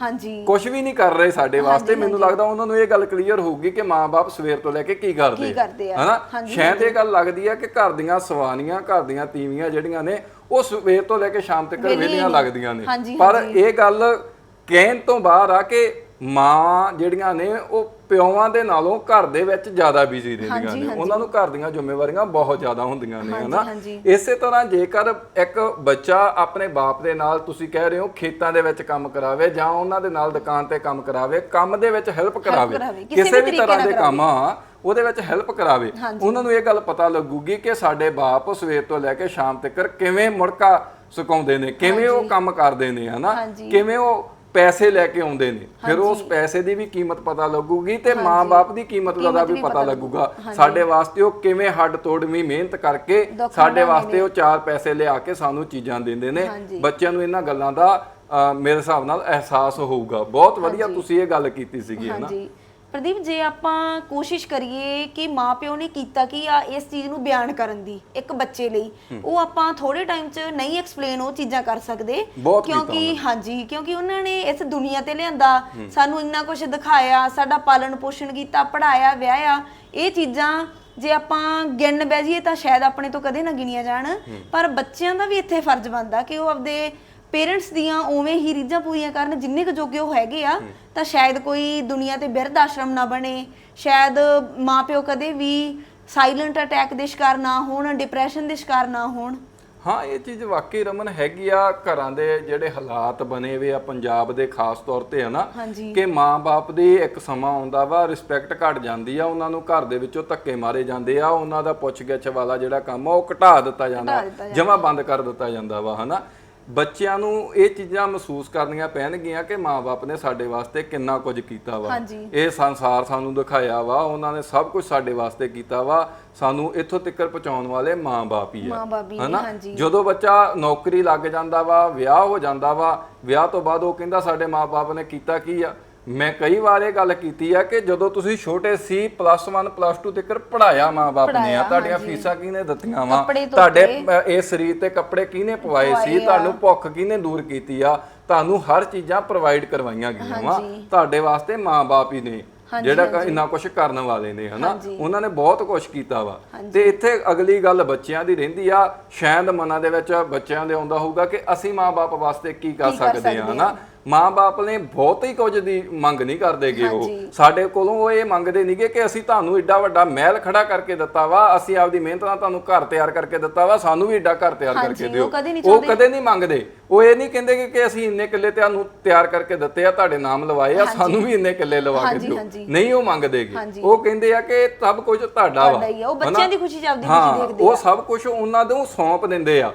ਕੁਝ ਵੀ ਨਹੀਂ ਕਰ ਰਹੇ ਸਾਡੇ ਵਾਸਤੇ। ਮੈਨੂੰ ਲੱਗਦਾ ਉਹਨਾਂ ਨੂੰ ਇਹ ਗੱਲ ਕਲੀਅਰ ਹੋਊਗੀ ਕਿ ਮਾਂ-ਬਾਪ ਸਵੇਰ ਤੋਂ ਲੈ ਕੇ ਕੀ ਕਰਦੇ? ਹਨਾ? ਸ਼ਾਇਦ ਇਹ ਗੱਲ ਲੱਗਦੀ ਆ ਕਿ ਘਰ ਦੀਆਂ ਸਵਾਨੀਆਂ ਘਰ ਦੀਆਂ ਤੀਵੀਆਂ ਜਿਹੜੀਆਂ ਨੇ ਉਹ ਸਵੇਰ ਤੋਂ ਲੈ ਕੇ ਸ਼ਾਮ ਤੱਕ ਵੇਲੀਆਂ ਲੱਗਦੀਆਂ ਨੇ। ਪਰ ਇਹ ਗੱਲ ਕਹਿਣ ਤੋਂ ਬਾਹਰ ਆ ਕਿ ਮਾਂ ਜਿਹੜੀਆਂ ਨੇ ਉਹ ਪਿਓਾਂ ਦੇ ਨਾਲੋਂ ਘਰ ਦੇ ਵਿੱਚ ਜ਼ਿਆਦਾ ਬਿਜ਼ੀ ਰਹਿੰਦੀਆਂ ਨੇ। ਉਹਨਾਂ ਨੂੰ ਘਰ ਦੀਆਂ ਜ਼ਿੰਮੇਵਾਰੀਆਂ ਬਹੁਤ ਜ਼ਿਆਦਾ ਹੁੰਦੀਆਂ ਨੇ ਹਨਾ। ਇਸੇ ਤਰ੍ਹਾਂ ਜੇਕਰ ਇੱਕ ਬੱਚਾ ਆਪਣੇ ਬਾਪ ਦੇ ਨਾਲ ਤੁਸੀਂ ਕਹਿ ਰਹੇ ਹੋ ਖੇਤਾਂ ਦੇ ਵਿੱਚ ਕੰਮ ਕਰਾਵੇ ਜਾਂ ਉਹਨਾਂ ਦੇ ਨਾਲ ਦੁਕਾਨ ਤੇ ਕੰਮ ਕਰਾਵੇ ਕੰਮ ਦੇ ਵਿੱਚ ਹੈਲਪ ਕਰਾਵੇ ਕਿਸੇ ਵੀ ਤਰ੍ਹਾਂ ਦੇ ਕੰਮ ਉਹਦੇ ਵਿੱਚ ਹੈਲਪ ਕਰਾਵੇ। ਉਹਨਾਂ ਨੂੰ ਇਹ ਗੱਲ ਪਤਾ ਲੱਗੂਗੀ ਕਿ ਸਾਡੇ ਬਾਪ ਸਵੇਰ ਤੋਂ ਲੈ ਕੇ ਸ਼ਾਮ ਤੱਕ ਕਿਵੇਂ ਮੁੜਕਾ ਸੁਕਾਉਂਦੇ ਨੇ ਕਿਵੇਂ ਉਹ ਕੰਮ ਕਰਦੇ ਨੇ ਹਨਾ। ਕਿਵੇਂ ਉਹ ਪੈਸੇ ਲੈ ਕੇ ਆਉਂਦੇ ਨੇ। ਫਿਰ ਉਸ ਪੈਸੇ ਦੀ ਵੀ ਕੀਮਤ ਪਤਾ ਲੱਗੂਗੀ ਤੇ ਮਾਂ-ਬਾਪ ਦੀ ਕੀਮਤ ਦਾ ਵੀ ਪਤਾ ਲੱਗੂਗਾ। ਸਾਡੇ ਵਾਸਤੇ ਉਹ ਕਿਵੇਂ ਹੱਡ ਤੋੜਵੀਂ ਮਿਹਨਤ ਕਰਕੇ ਸਾਡੇ ਵਾਸਤੇ ਉਹ ਚਾਰ ਪੈਸੇ ਲਿਆ ਕੇ ਸਾਨੂੰ ਚੀਜ਼ਾਂ ਦਿੰਦੇ ਨੇ। ਬੱਚਿਆਂ ਨੂੰ ਇਹਨਾਂ ਗੱਲਾਂ ਦਾ ਮੇਰੇ ਹਿਸਾਬ ਨਾਲ ਅਹਿਸਾਸ ਹੋਊਗਾ। ਬਹੁਤ ਵਧੀਆ ਤੁਸੀਂ ਇਹ ਗੱਲ ਕੀਤੀ ਸੀਗੀ ਹਨਾ ਹਾਂਜੀ। ਪ੍ਰਦੀਪ ਜੇ ਆਪਾਂ ਕੋਸ਼ਿਸ਼ ਕਰੀਏ ਕਿ ਮਾਪਿਓ ਨੇ ਕੀਤਾ ਕੀ ਆ ਇਸ ਚੀਜ਼ ਨੂੰ ਬਿਆਨ ਕਰਨ ਦੀ ਇੱਕ ਬੱਚੇ ਲਈ ਉਹ ਆਪਾਂ ਥੋੜੇ ਟਾਈਮ 'ਚ ਨਹੀਂ ਐਕਸਪਲੇਨ ਉਹ ਚੀਜ਼ਾਂ ਕਰ ਸਕਦੇ। ਕਿਉਂਕਿ ਹਾਂਜੀ ਕਿਉਂਕਿ ਉਹਨਾਂ ਨੇ ਇਸ ਦੁਨੀਆ ਤੇ ਲਿਆਂਦਾ ਸਾਨੂੰ ਇੰਨਾ ਕੁਝ ਦਿਖਾਇਆ ਸਾਡਾ ਪਾਲਣ ਪੋਸ਼ਣ ਕੀਤਾ ਪੜਾਇਆ ਵਿਆਹਿਆ ਇਹ ਚੀਜ਼ਾਂ ਜੇ ਆਪਾਂ ਗਿਣ ਬਹਿ ਜਾਈਏ ਤਾਂ ਸ਼ਾਇਦ ਆਪਣੇ ਤੋਂ ਕਦੇ ਨਾ ਗਿਣੀਆਂ ਜਾਣ। ਪਰ ਬੱਚਿਆਂ ਦਾ ਵੀ ਇੱਥੇ ਫਰਜ਼ ਬਣਦਾ ਕਿ ਉਹ ਆਪਦੇ ਪੇਰੈਂਟਸ ਦੀਆਂ ਉਵੇਂ ਹੀ ਰੀਝਾਂ ਪੂਰੀਆਂ ਕਰਨ ਜਿੰਨੇ ਕੁ ਜੋਗੇ ਉਹ ਹੈਗੇ ਆ ਤਾਂ ਸ਼ਾਇਦ ਕੋਈ ਦੁਨੀਆ ਤੇ ਬਿਰਧ ਆਸ਼ਰਮ ਨਾ ਬਣੇ ਸ਼ਾਇਦ ਮਾਪਿਓ ਕਦੇ ਵੀ ਸਾਇਲੈਂਟ ਅਟੈਕ ਦੇ ਸ਼ਿਕਾਰ ਨਾ ਹੋਣ ਡਿਪਰੈਸ਼ਨ ਦੇ ਸ਼ਿਕਾਰ ਨਾ ਹੋਣ। ਹਾਂ ਇਹ ਚੀਜ਼ ਵਾਕਈ ਰਮਨ ਹੈਗੀ ਆ ਘਰਾਂ ਦੇ ਜਿਹੜੇ ਹਾਲਾਤ ਬਣੇ ਹੋਏ ਆ ਪੰਜਾਬ ਦੇ ਖਾਸ ਤੌਰ ਤੇ ਹਨਾ? ਕਿ ਮਾਂ-ਬਾਪ ਦੀ ਇੱਕ ਸਮਾਂ ਆਉਂਦਾ ਵਾ ਰਿਸਪੈਕਟ ਘਟ ਜਾਂਦੀ ਆ ਉਹਨਾਂ ਨੂੰ ਘਰ ਦੇ ਵਿੱਚੋਂ ਧੱਕੇ ਮਾਰੇ ਜਾਂਦੇ ਆ ਉਹਨਾਂ ਦਾ ਪੁੱਛ ਗਿੱਛ ਵਾਲਾ ਜਿਹੜਾ ਕੰਮ ਆ ਉਹ ਘਟਾ ਦਿੱਤਾ ਜਾਂਦਾ। ਜਮਾ ਬੰਦ ਕਰ ਦਿੱਤਾ ਜਾਂਦਾ ਵਾ ਹਨਾ? ਬੱਚਿਆਂ ਨੂੰ ਇਹ ਚੀਜ਼ਾਂ ਮਹਿਸੂਸ ਕਰਨੀਆਂ ਪੈਣਗੀਆਂ ਕਿ ਮਾਪੇ ਨੇ ਸਾਡੇ ਵਾਸਤੇ ਕਿੰਨਾ ਕੁਝ ਕੀਤਾ ਵਾ। ਇਹ ਸੰਸਾਰ ਸਾਨੂੰ ਦਿਖਾਇਆ ਵਾ ਉਹਨਾਂ ਨੇ ਸਭ ਕੁਝ ਸਾਡੇ ਵਾਸਤੇ ਕੀਤਾ ਵਾ। ਸਾਨੂੰ ਇੱਥੋਂ ਤੱਕ ਪਹੁੰਚਾਉਣ ਵਾਲੇ ਮਾਂ-ਬਾਪ ਹੀ ਆ। ਹਨਾ? ਜਦੋਂ ਬੱਚਾ ਨੌਕਰੀ ਲੱਗ ਜਾਂਦਾ ਵਾ ਵਿਆਹ ਹੋ ਜਾਂਦਾ ਵਾ ਵਿਆਹ ਤੋਂ ਬਾਅਦ ਉਹ ਕਹਿੰਦਾ ਸਾਡੇ ਮਾਪੇ ਨੇ ਕੀਤਾ ਕੀ ਆ? ਮੈਂ ਕਈ ਵਾਰ ਇਹ ਗੱਲ ਕੀਤੀ ਆ ਕਿ ਜਦੋਂ ਤੁਸੀਂ ਛੋਟੇ ਸੀ ਪਲੱਸ 1 ਪਲੱਸ 2 ਤੱਕ ਪੜਾਇਆ ਮਾਪੇ ਨੇ ਆ ਤੁਹਾਡੀਆਂ। ਫੀਸਾਂ ਕਿਹਨੇ ਦਿੱਤੀਆਂ ਵਾ। ਤੁਹਾਡੇ ਇਹ ਸਰੀਰ ਤੇ ਕੱਪੜੇ ਕਿਹਨੇ ਪਵਾਏ ਸੀ। ਤੁਹਾਨੂੰ ਭੁੱਖ ਕਿਹਨੇ ਦੂਰ ਕੀਤੀ ਆ ਤੁਹਾਨੂੰ ਹਰ ਚੀਜ਼ਾਂ ਪ੍ਰੋਵਾਈਡ ਕਰਵਾਈਆਂ ਗਈਆਂ ਵਾ। ਤੁਹਾਡੇ ਵਾਸਤੇ ਮਾਪੇ ਹੀ ਨੇ ਜਿਹੜਾ। ਇੰਨਾ ਕੁਝ ਕਰਨ ਵਾਲੇ ਨੇ ਹਨਾ। ਉਹਨਾਂ ਨੇ ਬਹੁਤ ਕੁਝ ਕੀਤਾ ਵਾ ਤੇ ਇੱਥੇ ਅਗਲੀ ਗੱਲ ਬੱਚਿਆਂ ਦੀ ਰਹਿੰਦੀ ਆ ਸ਼ਾਇਦ ਮਨਾਂ ਦੇ ਵਿੱਚ ਬੱਚਿਆਂ ਦੇ ਆਉਂਦਾ ਹੋਊਗਾ ਕਿ ਅਸੀਂ ਮਾਪੇ ਵਾਸਤੇ ਕੀ ਕਰ ਸਕਦੇ ਆ ਹਨਾ ਮਾਪੇ ਨੇ ਬਹੁਤ ਹੀ ਕੁਝ ਦੀ ਮੰਗ ਨਹੀਂ ਕਰਦੇਗੇ ਉਹ। ਸਾਡੇ ਕੋਲੋਂ ਉਹ ਇਹ ਮੰਗਦੇ ਨਹੀਂਗੇ ਕਿ ਅਸੀਂ ਤੁਹਾਨੂੰ ਏਡਾ ਵੱਡਾ ਮਹਿਲ ਖੜਾ ਕਰਕੇ ਦਿੱਤਾ ਵਾ ਅਸੀਂ ਆਪਦੀ ਮਿਹਨਤ ਨਾਲ ਤੁਹਾਨੂੰ ਘਰ ਤਿਆਰ ਕਰਕੇ ਦਿੱਤਾ ਵਾ ਸਾਨੂੰ ਵੀ ਏਡਾ ਘਰ ਤਿਆਰ ਕਰਕੇ ਦਿਓ ਉਹ ਕਦੇ ਨਹੀਂ ਮੰਗਦੇ ਉਹ ਇਹ ਨਹੀਂ ਕਹਿੰਦੇ ਕਿ- ਅਸੀਂ ਇੰਨੇ ਕਿੱਲੇ ਤੁਹਾਨੂੰ ਤਿਆਰ ਕਰਕੇ ਦਿੱਤੇ ਆ ਤੁਹਾਡੇ ਨਾਮ ਲਵਾਏ ਆ ਸਾਨੂੰ ਵੀ ਇੰਨੇ ਕਿੱਲੇ ਲਵਾ ਕੇ ਦਿਓ। ਨਹੀਂ ਉਹ ਮੰਗਦੇਗੇ ਹਾਂਜੀ। ਉਹ ਕਹਿੰਦੇ ਆ ਕਿ ਸਭ ਕੁਝ ਤੁਹਾਡਾ ਵਾ ਉਹ ਬੱਚਿਆਂ? ਦੀ ਖੁਸ਼ੀ ਹਾਂ, ਖੁਸ਼ੀ ਦੇਖਦੇ ਉਹ। ਸਭ ਕੁਝ ਉਹਨਾਂ ਨੂੰ ਸੌਂਪ ਦਿੰਦੇ ਆ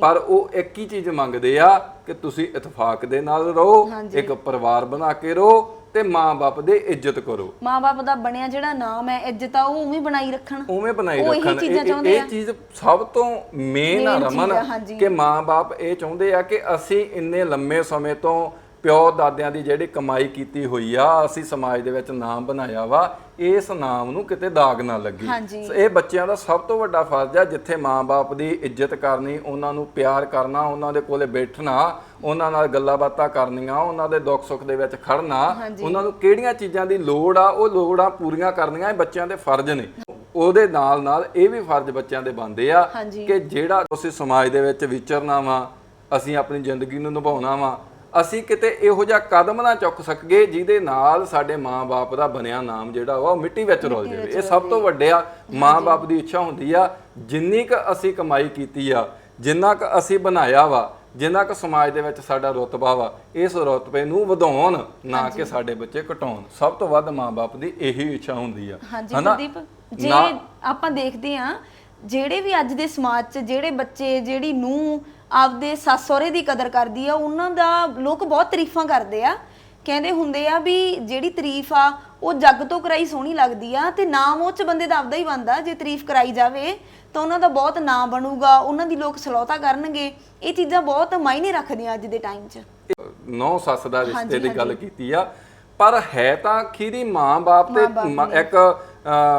ਪਰ ਉਹ ਇੱਕ ਹੀ ਚੀਜ਼ ਮੰਗਦੇ ਆ ਕਿ ਤੁਸੀਂ ਇਤਫਾਕ ਦੇ ਨਾਲ ਰਹੋ। ਇੱਕ ਪਰਿਵਾਰ ਬਣਾ ਕੇ ਰਹੋ ਤੇ ਮਾਂ-ਬਾਪ ਦੇ ਇੱਜ਼ਤ ਕਰੋ ਮਾਂ-ਬਾਪ ਦਾ ਬਣਿਆ ਜਿਹੜਾ ਨਾਮ ਹੈ ਇੱਜ਼ਤ ਆ ਉਹ ਉਵੇਂ ਬਣਾਈ ਰੱਖਣ ਉਵੇਂ ਬਣਾਈ ਰੱਖਣ ਚੀਜ਼ਾਂ ਇਹ-। ਚੀਜ਼ ਸਭ ਤੋਂ ਮੇਨ ਆ ਰਮਨ। ਕਿ ਮਾਂ-ਬਾਪ ਇਹ ਚਾਹੁੰਦੇ ਆ ਕਿ ਅਸੀਂ ਇੰਨੇ ਲੰਮੇ ਸਮੇਂ ਤੋਂ ਪਿਓ ਦਾਦਿਆਂ ਦੀ ਜਿਹੜੀ ਕਮਾਈ ਕੀਤੀ ਹੋਈ ਆ ਅਸੀਂ ਸਮਾਜ ਦੇ ਵਿੱਚ ਨਾਮ ਬਣਾਇਆ ਵਾ ਇਸ ਨਾਮ ਨੂੰ ਕਿਤੇ ਦਾਗ ਨਾ ਲੱਗੇ। ਇਹ ਬੱਚਿਆਂ ਦਾ ਸਭ ਤੋਂ ਵੱਡਾ ਫਰਜ਼ ਆ ਜਿੱਥੇ ਮਾਂ-ਬਾਪ ਦੀ ਇੱਜ਼ਤ ਕਰਨੀ ਉਹਨਾਂ ਨੂੰ ਪਿਆਰ ਕਰਨਾ ਉਹਨਾਂ ਦੇ ਕੋਲੇ ਬੈਠਣਾ ਉਹਨਾਂ ਨਾਲ ਗੱਲਾਂ ਬਾਤਾਂ ਕਰਨੀਆਂ ਉਹਨਾਂ ਦੇ ਦੁੱਖ ਸੁੱਖ ਦੇ ਵਿੱਚ ਖੜਨਾ। ਉਹਨਾਂ ਨੂੰ ਕਿਹੜੀਆਂ ਚੀਜ਼ਾਂ ਦੀ ਲੋੜ ਆ ਉਹ ਲੋੜਾਂ ਪੂਰੀਆਂ ਕਰਨੀਆਂ ਇਹ ਬੱਚਿਆਂ ਦੇ ਫਰਜ਼ ਨੇ ਉਹਦੇ ਨਾਲ ਨਾਲ ਇਹ ਵੀ ਫਰਜ਼ ਬੱਚਿਆਂ ਦੇ ਬਣਦੇ ਆ। ਕਿ ਜਿਹੜਾ ਅਸੀਂ ਸਮਾਜ ਦੇ ਵਿੱਚ ਵਿਚਰਨਾ ਵਾ ਅਸੀਂ ਆਪਣੀ ਜ਼ਿੰਦਗੀ ਨੂੰ ਨਿਭਾਉਣਾ ਵਾ ਅਸੀਂ ਕਿਤੇ ਇਹੋ ਜਿਹਾ ਕਦਮ ਨਾ ਚੁੱਕ ਸਕੀਏ ਜਿਹਦੇ ਨਾਲ ਸਾਡੇ ਮਾਂ-ਬਾਪ ਦਾ ਬਣਿਆ ਨਾਮ ਜਿਹੜਾ ਵਾ ਉਹ ਮਿੱਟੀ ਵਿੱਚ ਰੁਲ ਜਾਵੇ। ਇਹ ਸਭ ਤੋਂ ਵੱਡਿਆ ਮਾਂ-ਬਾਪ ਦੀ ਇੱਛਾ ਹੁੰਦੀ ਆ ਜਿੰਨੀ ਕ ਅਸੀਂ ਕਮਾਈ ਕੀਤੀ ਆ ਜਿੰਨਾ ਕ ਅਸੀਂ ਬਣਾਇਆ ਵਾ ਜਿੰਨਾ ਕ ਸਮਾਜ ਦੇ ਵਿੱਚ ਸਾਡਾ ਰੁਤਬਾ ਵਾ ਇਸ ਰੁਤਬੇ ਨੂੰ ਵਧਾਉਣ ਨਾ ਕਿ ਸਾਡੇ ਬੱਚੇ ਘਟਾਉਣ। ਸਭ ਤੋਂ ਵੱਧ ਮਾਂ-ਬਾਪ ਦੀ ਇਹੀ ਇੱਛਾ ਹੁੰਦੀ ਆ। ਹਾਂਜੀ ਜੇ ਆਪਾਂ ਦੇਖਦੇ ਆ ਜਿਹੜੇ ਵੀ ਅੱਜ ਦੇ ਸਮਾਜ 'ਚ ਜਿਹੜੇ ਬੱਚੇ ਜਿਹੜੀ ਨੂੰ ਆਪਦੇ ਸੱਸ ਸਹੁਰੇ ਦੀ ਕਦਰ ਕਰਦੀ ਆ ਉਹਨਾਂ ਦਾ ਲੋਕ ਬਹੁਤ ਤਾਰੀਫਾਂ ਕਰਦੇ ਆ। ਕਹਿੰਦੇ ਹੁੰਦੇ ਆ ਵੀ ਜਿਹੜੀ ਤਾਰੀਫ ਆ ਉਹ ਜੱਗ ਤੋਂ ਕਰਾਈ ਸੋਹਣੀ ਲੱਗਦੀ ਆ ਤੇ ਨਾਮ ਉਹ ਚ ਬੰਦੇ ਦਾ ਆਪਦਾ ਹੀ ਬੰਦਾ ਜੇ ਤਾਰੀਫ ਕਰਾਈ ਜਾਵੇ ਤਾਂ ਉਹਨਾਂ ਦਾ ਬਹੁਤ ਨਾਮ ਬਣੂਗਾ ਉਹਨਾਂ ਦੀ ਲੋਕ ਸਲਾਹਤਾ ਕਰਨਗੇ। ਇਹ ਚੀਜ਼ਾਂ ਬਹੁਤ ਮਾਇਨੇ ਰੱਖਦੀਆਂ ਅੱਜ ਦੇ ਟਾਈਮ 'ਚ। ਨੌ ਸੱਸ ਦਾ ਰਿਸ਼ਤੇ ਹਾਂਜੀ, ਦੀ ਗੱਲ। ਕੀਤੀ ਆ ਪਰ ਹੈ ਤਾਂ ਖੀਰੀ ਮਾਂ-ਬਾਪ ਤੇ ਇੱਕ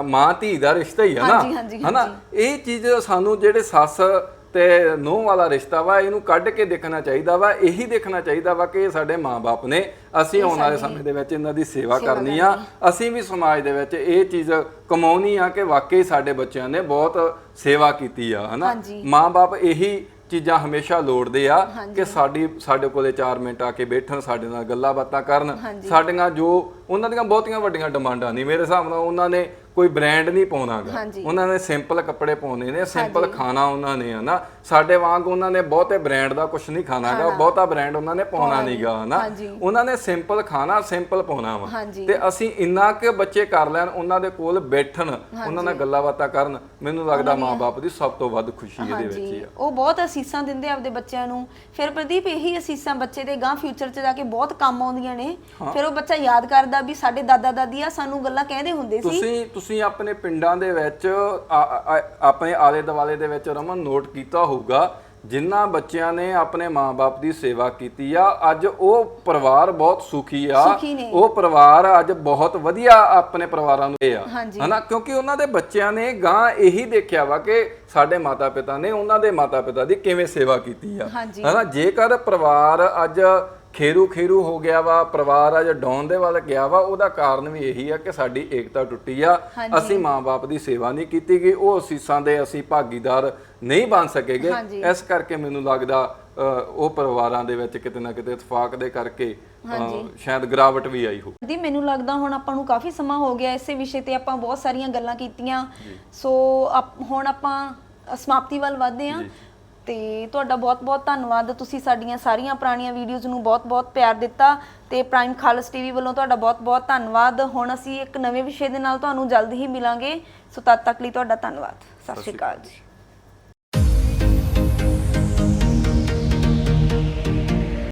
ਮਾਂ ਧੀ ਦਾ ਰਿਸ਼ਤਾ ਹੀ ਆ ਨਾ। ਹਨਾ? ਇਹ ਚੀਜ਼ ਸਾਨੂੰ ਜਿਹੜੇ ਸੱਸ ਤੇ ਨੂੰਹ ਵਾਲਾ ਰਿਸ਼ਤਾ ਵਾ ਇਹਨੂੰ ਕੱਢ ਕੇ ਦੇਖਣਾ ਚਾਹੀਦਾ ਵਾ ਇਹੀ ਦੇਖਣਾ ਚਾਹੀਦਾ ਵਾ ਕਿ ਇਹ ਸਾਡੇ ਮਾਂ-ਬਾਪ ਨੇ। ਅਸੀਂ ਆਉਣ ਵਾਲੇ ਸਮੇਂ ਦੇ ਵਿੱਚ ਇਹਨਾਂ ਦੀ ਸੇਵਾ ਕਰਨੀ ਆ। ਅਸੀਂ ਵੀ ਸਮਾਜ ਦੇ ਵਿੱਚ ਇਹ ਚੀਜ਼ ਕਮਾਉਣੀ ਆ ਕਿ ਵਾਕਈ ਸਾਡੇ ਬੱਚਿਆਂ ਨੇ ਬਹੁਤ ਸੇਵਾ ਕੀਤੀ ਆ ਹਨਾ। ਮਾਂ-ਬਾਪ ਇਹੀ ਚੀਜ਼ਾਂ ਹਮੇਸ਼ਾ ਲੋੜਦੇ ਆ ਕਿ ਸਾਡੀ ਸਾਡੇ ਕੋਲੇ 4 ਮਿੰਟ ਆ ਕੇ ਬੈਠਣ ਸਾਡੇ ਨਾਲ ਗੱਲਾਂ ਬਾਤਾਂ ਕਰਨ ਸਾਡੀਆਂ ਜੋ ਉਹਨਾਂ ਦੀਆਂ ਬਹੁਤੀਆਂ ਵੱਡੀਆਂ ਡਿਮਾਂਡਾਂ ਨਹੀਂ ਮੇਰੇ ਹਿਸਾਬ ਨਾਲ ਉਹਨਾਂ ਨੇ ਕੋਈ ਬ੍ਰਾਂਡ ਨਹੀਂ ਪਾਉਣਾਗਾ ਹਾਂਜੀ। ਉਹਨਾਂ ਨੇ ਸਿੰਪਲ ਕੱਪੜੇ ਪਾਉਣੇ ਨੇ ਸਿੰਪਲ ਖਾਣਾ ਉਹਨਾਂ ਨੇ ਹਨਾ। ਸਾਡੇ ਵਾਂਗ ਉਹਨਾਂ ਨੇ ਬਹੁਤੇ ਬ੍ਰਾਂਡ ਦਾ ਕੁਝ ਨਹੀਂ ਖਾਣਾਗਾ ਬਹੁਤਾ ਬ੍ਰਾਂਡ ਉਹਨਾਂ ਨੇ ਪਾਉਣਾ ਨਹੀਂਗਾ ਹਨਾ। ਹਾਂਜੀ। ਉਹਨਾਂ ਨੇ ਸਿੰਪਲ ਖਾਣਾ ਸਿੰਪਲ ਪਾਉਣਾ ਵਾ। ਹਾਂਜੀ। ਤੇ ਅਸੀਂ ਇੰਨਾ ਕਿ ਬੱਚੇ ਕਰ ਲੈਣ ਉਹਨਾਂ ਦੇ ਕੋਲ ਬੈਠਣ ਉਹਨਾਂ ਨਾਲ ਗੱਲਾਂ ਬਾਤਾਂ ਕਰਨ ਮੈਨੂੰ ਲੱਗਦਾ ਮਾਪੇ ਦੀ ਸਭ ਤੋਂ ਵੱਧ ਖੁਸ਼ੀ ਇਹਦੇ ਵਿੱਚ ਹੀ ਹਾਂਜੀ। ਆ। ਉਹ ਬਹੁਤ ਅਸੀਸਾਂ ਦਿੰਦੇ ਆ ਆਪਦੇ ਬੱਚਿਆਂ ਨੂੰ। ਫਿਰ ਪ੍ਰਦੀਪ ਇਹੀ ਅਸੀਸਾਂ ਬੱਚੇ ਦੇ ਗਾਂ ਫਿਊਚਰ 'ਚ ਜਾ ਕੇ ਬਹੁਤ ਕੰਮ ਆਉਂਦੀਆਂ ਨੇ। ਫਿਰ ਉਹ ਬੱਚਾ ਯਾਦ ਕਰਦਾ ਵੀ ਸਾਡੇ ਦਾਦਾ ਦਾਦੀ ਆ ਸਾਨੂੰ ਗੱਲਾਂ ਕਹਿੰਦੇ ਹੁੰਦੇ ਸੀ। ਤੁਸੀਂ ਤੁਸੀਂ ਆਪਣੇ ਪਿੰਡਾਂ ਦੇ ਵਿੱਚ ਆਪਣੇ ਆਲੇ ਦੁਆਲੇ ਦੇ ਵਿੱਚ ਰਮਨ ਨੋਟ ਕੀਤਾ ਹੋਊਗਾ ਜਿਨ੍ਹਾਂ ਬੱਚਿਆਂ ਨੇ ਆਪਣੇ ਮਾਪੇ ਦੀ ਸੇਵਾ ਕੀਤੀ ਆ ਅੱਜ ਉਹ ਪਰਿਵਾਰ ਬਹੁਤ ਸੁਖੀ ਆ। ਉਹ ਪਰਿਵਾਰ ਅੱਜ ਬਹੁਤ ਵਧੀਆ ਆਪਣੇ ਪਰਿਵਾਰਾਂ ਨੂੰ ਆ। ਹਨਾ ਕਿਉਂਕਿ ਉਹਨਾਂ ਦੇ ਬੱਚਿਆਂ ਨੇ ਗਾਂ ਇਹੀ ਦੇਖਿਆ ਵਾ ਕਿ ਸਾਡੇ ਮਾਤਾ ਪਿਤਾ ਨੇ ਉਹਨਾਂ ਦੇ ਮਾਤਾ ਪਿਤਾ ਦੀ ਕਿਵੇਂ ਸੇਵਾ ਕੀਤੀ ਆ। ਹਨਾ ਜੇਕਰ ਪਰਿਵਾਰ ਅੱਜ ਖੇਰੂ ਖੇਰੂ ਹੋ ਗਿਆ ਵਾ ਪਰਿਵਾਰ ਅੱਜ ਡਾਉਨ ਦੇ ਵੱਲ ਗਿਆ ਵਾ ਉਹਦਾ ਕਾਰਨ ਵੀ ਇਹੀ ਆ ਕਿ ਸਾਡੀ ਏਕਤਾ ਟੁੱਟੀ ਆ। ਅਸੀਂ ਮਾਂ-ਬਾਪ ਦੀ ਸੇਵਾ ਨਹੀਂ ਕੀਤੀ ਗਈ ਉਹ ਅਸੀਸਾਂ ਦੇ ਅਸੀਂ ਭਾਗੀਦਾਰ ਨਹੀਂ ਬਣ ਸਕੇਗੇ। ਇਸ ਕਰਕੇ ਮੈਨੂੰ ਲੱਗਦਾ ਉਹ ਪਰਿਵਾਰਾਂ ਦੇ ਵਿੱਚ ਕਿਤੇ ਨਾ ਕਿਤੇ ਇਤਫਾਕ ਦੇ ਕਰਕੇ ਸ਼ਾਇਦ ਗਿਰਾਵਟ ਵੀ ਆਈ ਹੋ ਦੀ ਮੈਨੂੰ ਲੱਗਦਾ ਹੁਣ ਆਪਾਂ ਨੂੰ ਕਾਫੀ ਸਮਾਂ ਹੋ ਗਿਆ ਇਸੇ ਵਿਸ਼ੇ ਤੇ ਆਪਾਂ ਬਹੁਤ ਸਾਰੀਆਂ ਗੱਲਾਂ ਕੀਤੀਆਂ। ਸੋ ਹੁਣ ਆਪਾਂ ਸਮਾਪਤੀ ਵੱਲ ਵਧਦੇ ਹਾਂ। ਤੇ ਤੁਹਾਡਾ ਬਹੁਤ-ਬਹੁਤ ਧੰਨਵਾਦ। ਤੁਸੀਂ ਸਾਡੀਆਂ ਸਾਰੀਆਂ ਪੁਰਾਣੀਆਂ ਵੀਡੀਓਜ਼ ਨੂੰ ਬਹੁਤ-ਬਹੁਤ ਪਿਆਰ ਦਿੱਤਾ ਤੇ ਪ੍ਰਾਈਮ ਖਾਲਸ ਟੀਵੀ ਵੱਲੋਂ ਤੁਹਾਡਾ ਬਹੁਤ-ਬਹੁਤ ਧੰਨਵਾਦ। ਹੁਣ ਅਸੀਂ ਇੱਕ ਨਵੇਂ ਵਿਸ਼ੇ ਦੇ ਨਾਲ ਤੁਹਾਨੂੰ ਜਲਦ ਹੀ ਮਿਲਾਂਗੇ। ਸੋ ਤਦ ਤੱਕ ਲਈ ਤੁਹਾਡਾ ਧੰਨਵਾਦ। ਸਤਿ ਸ਼੍ਰੀ ਅਕਾਲ ਜੀ।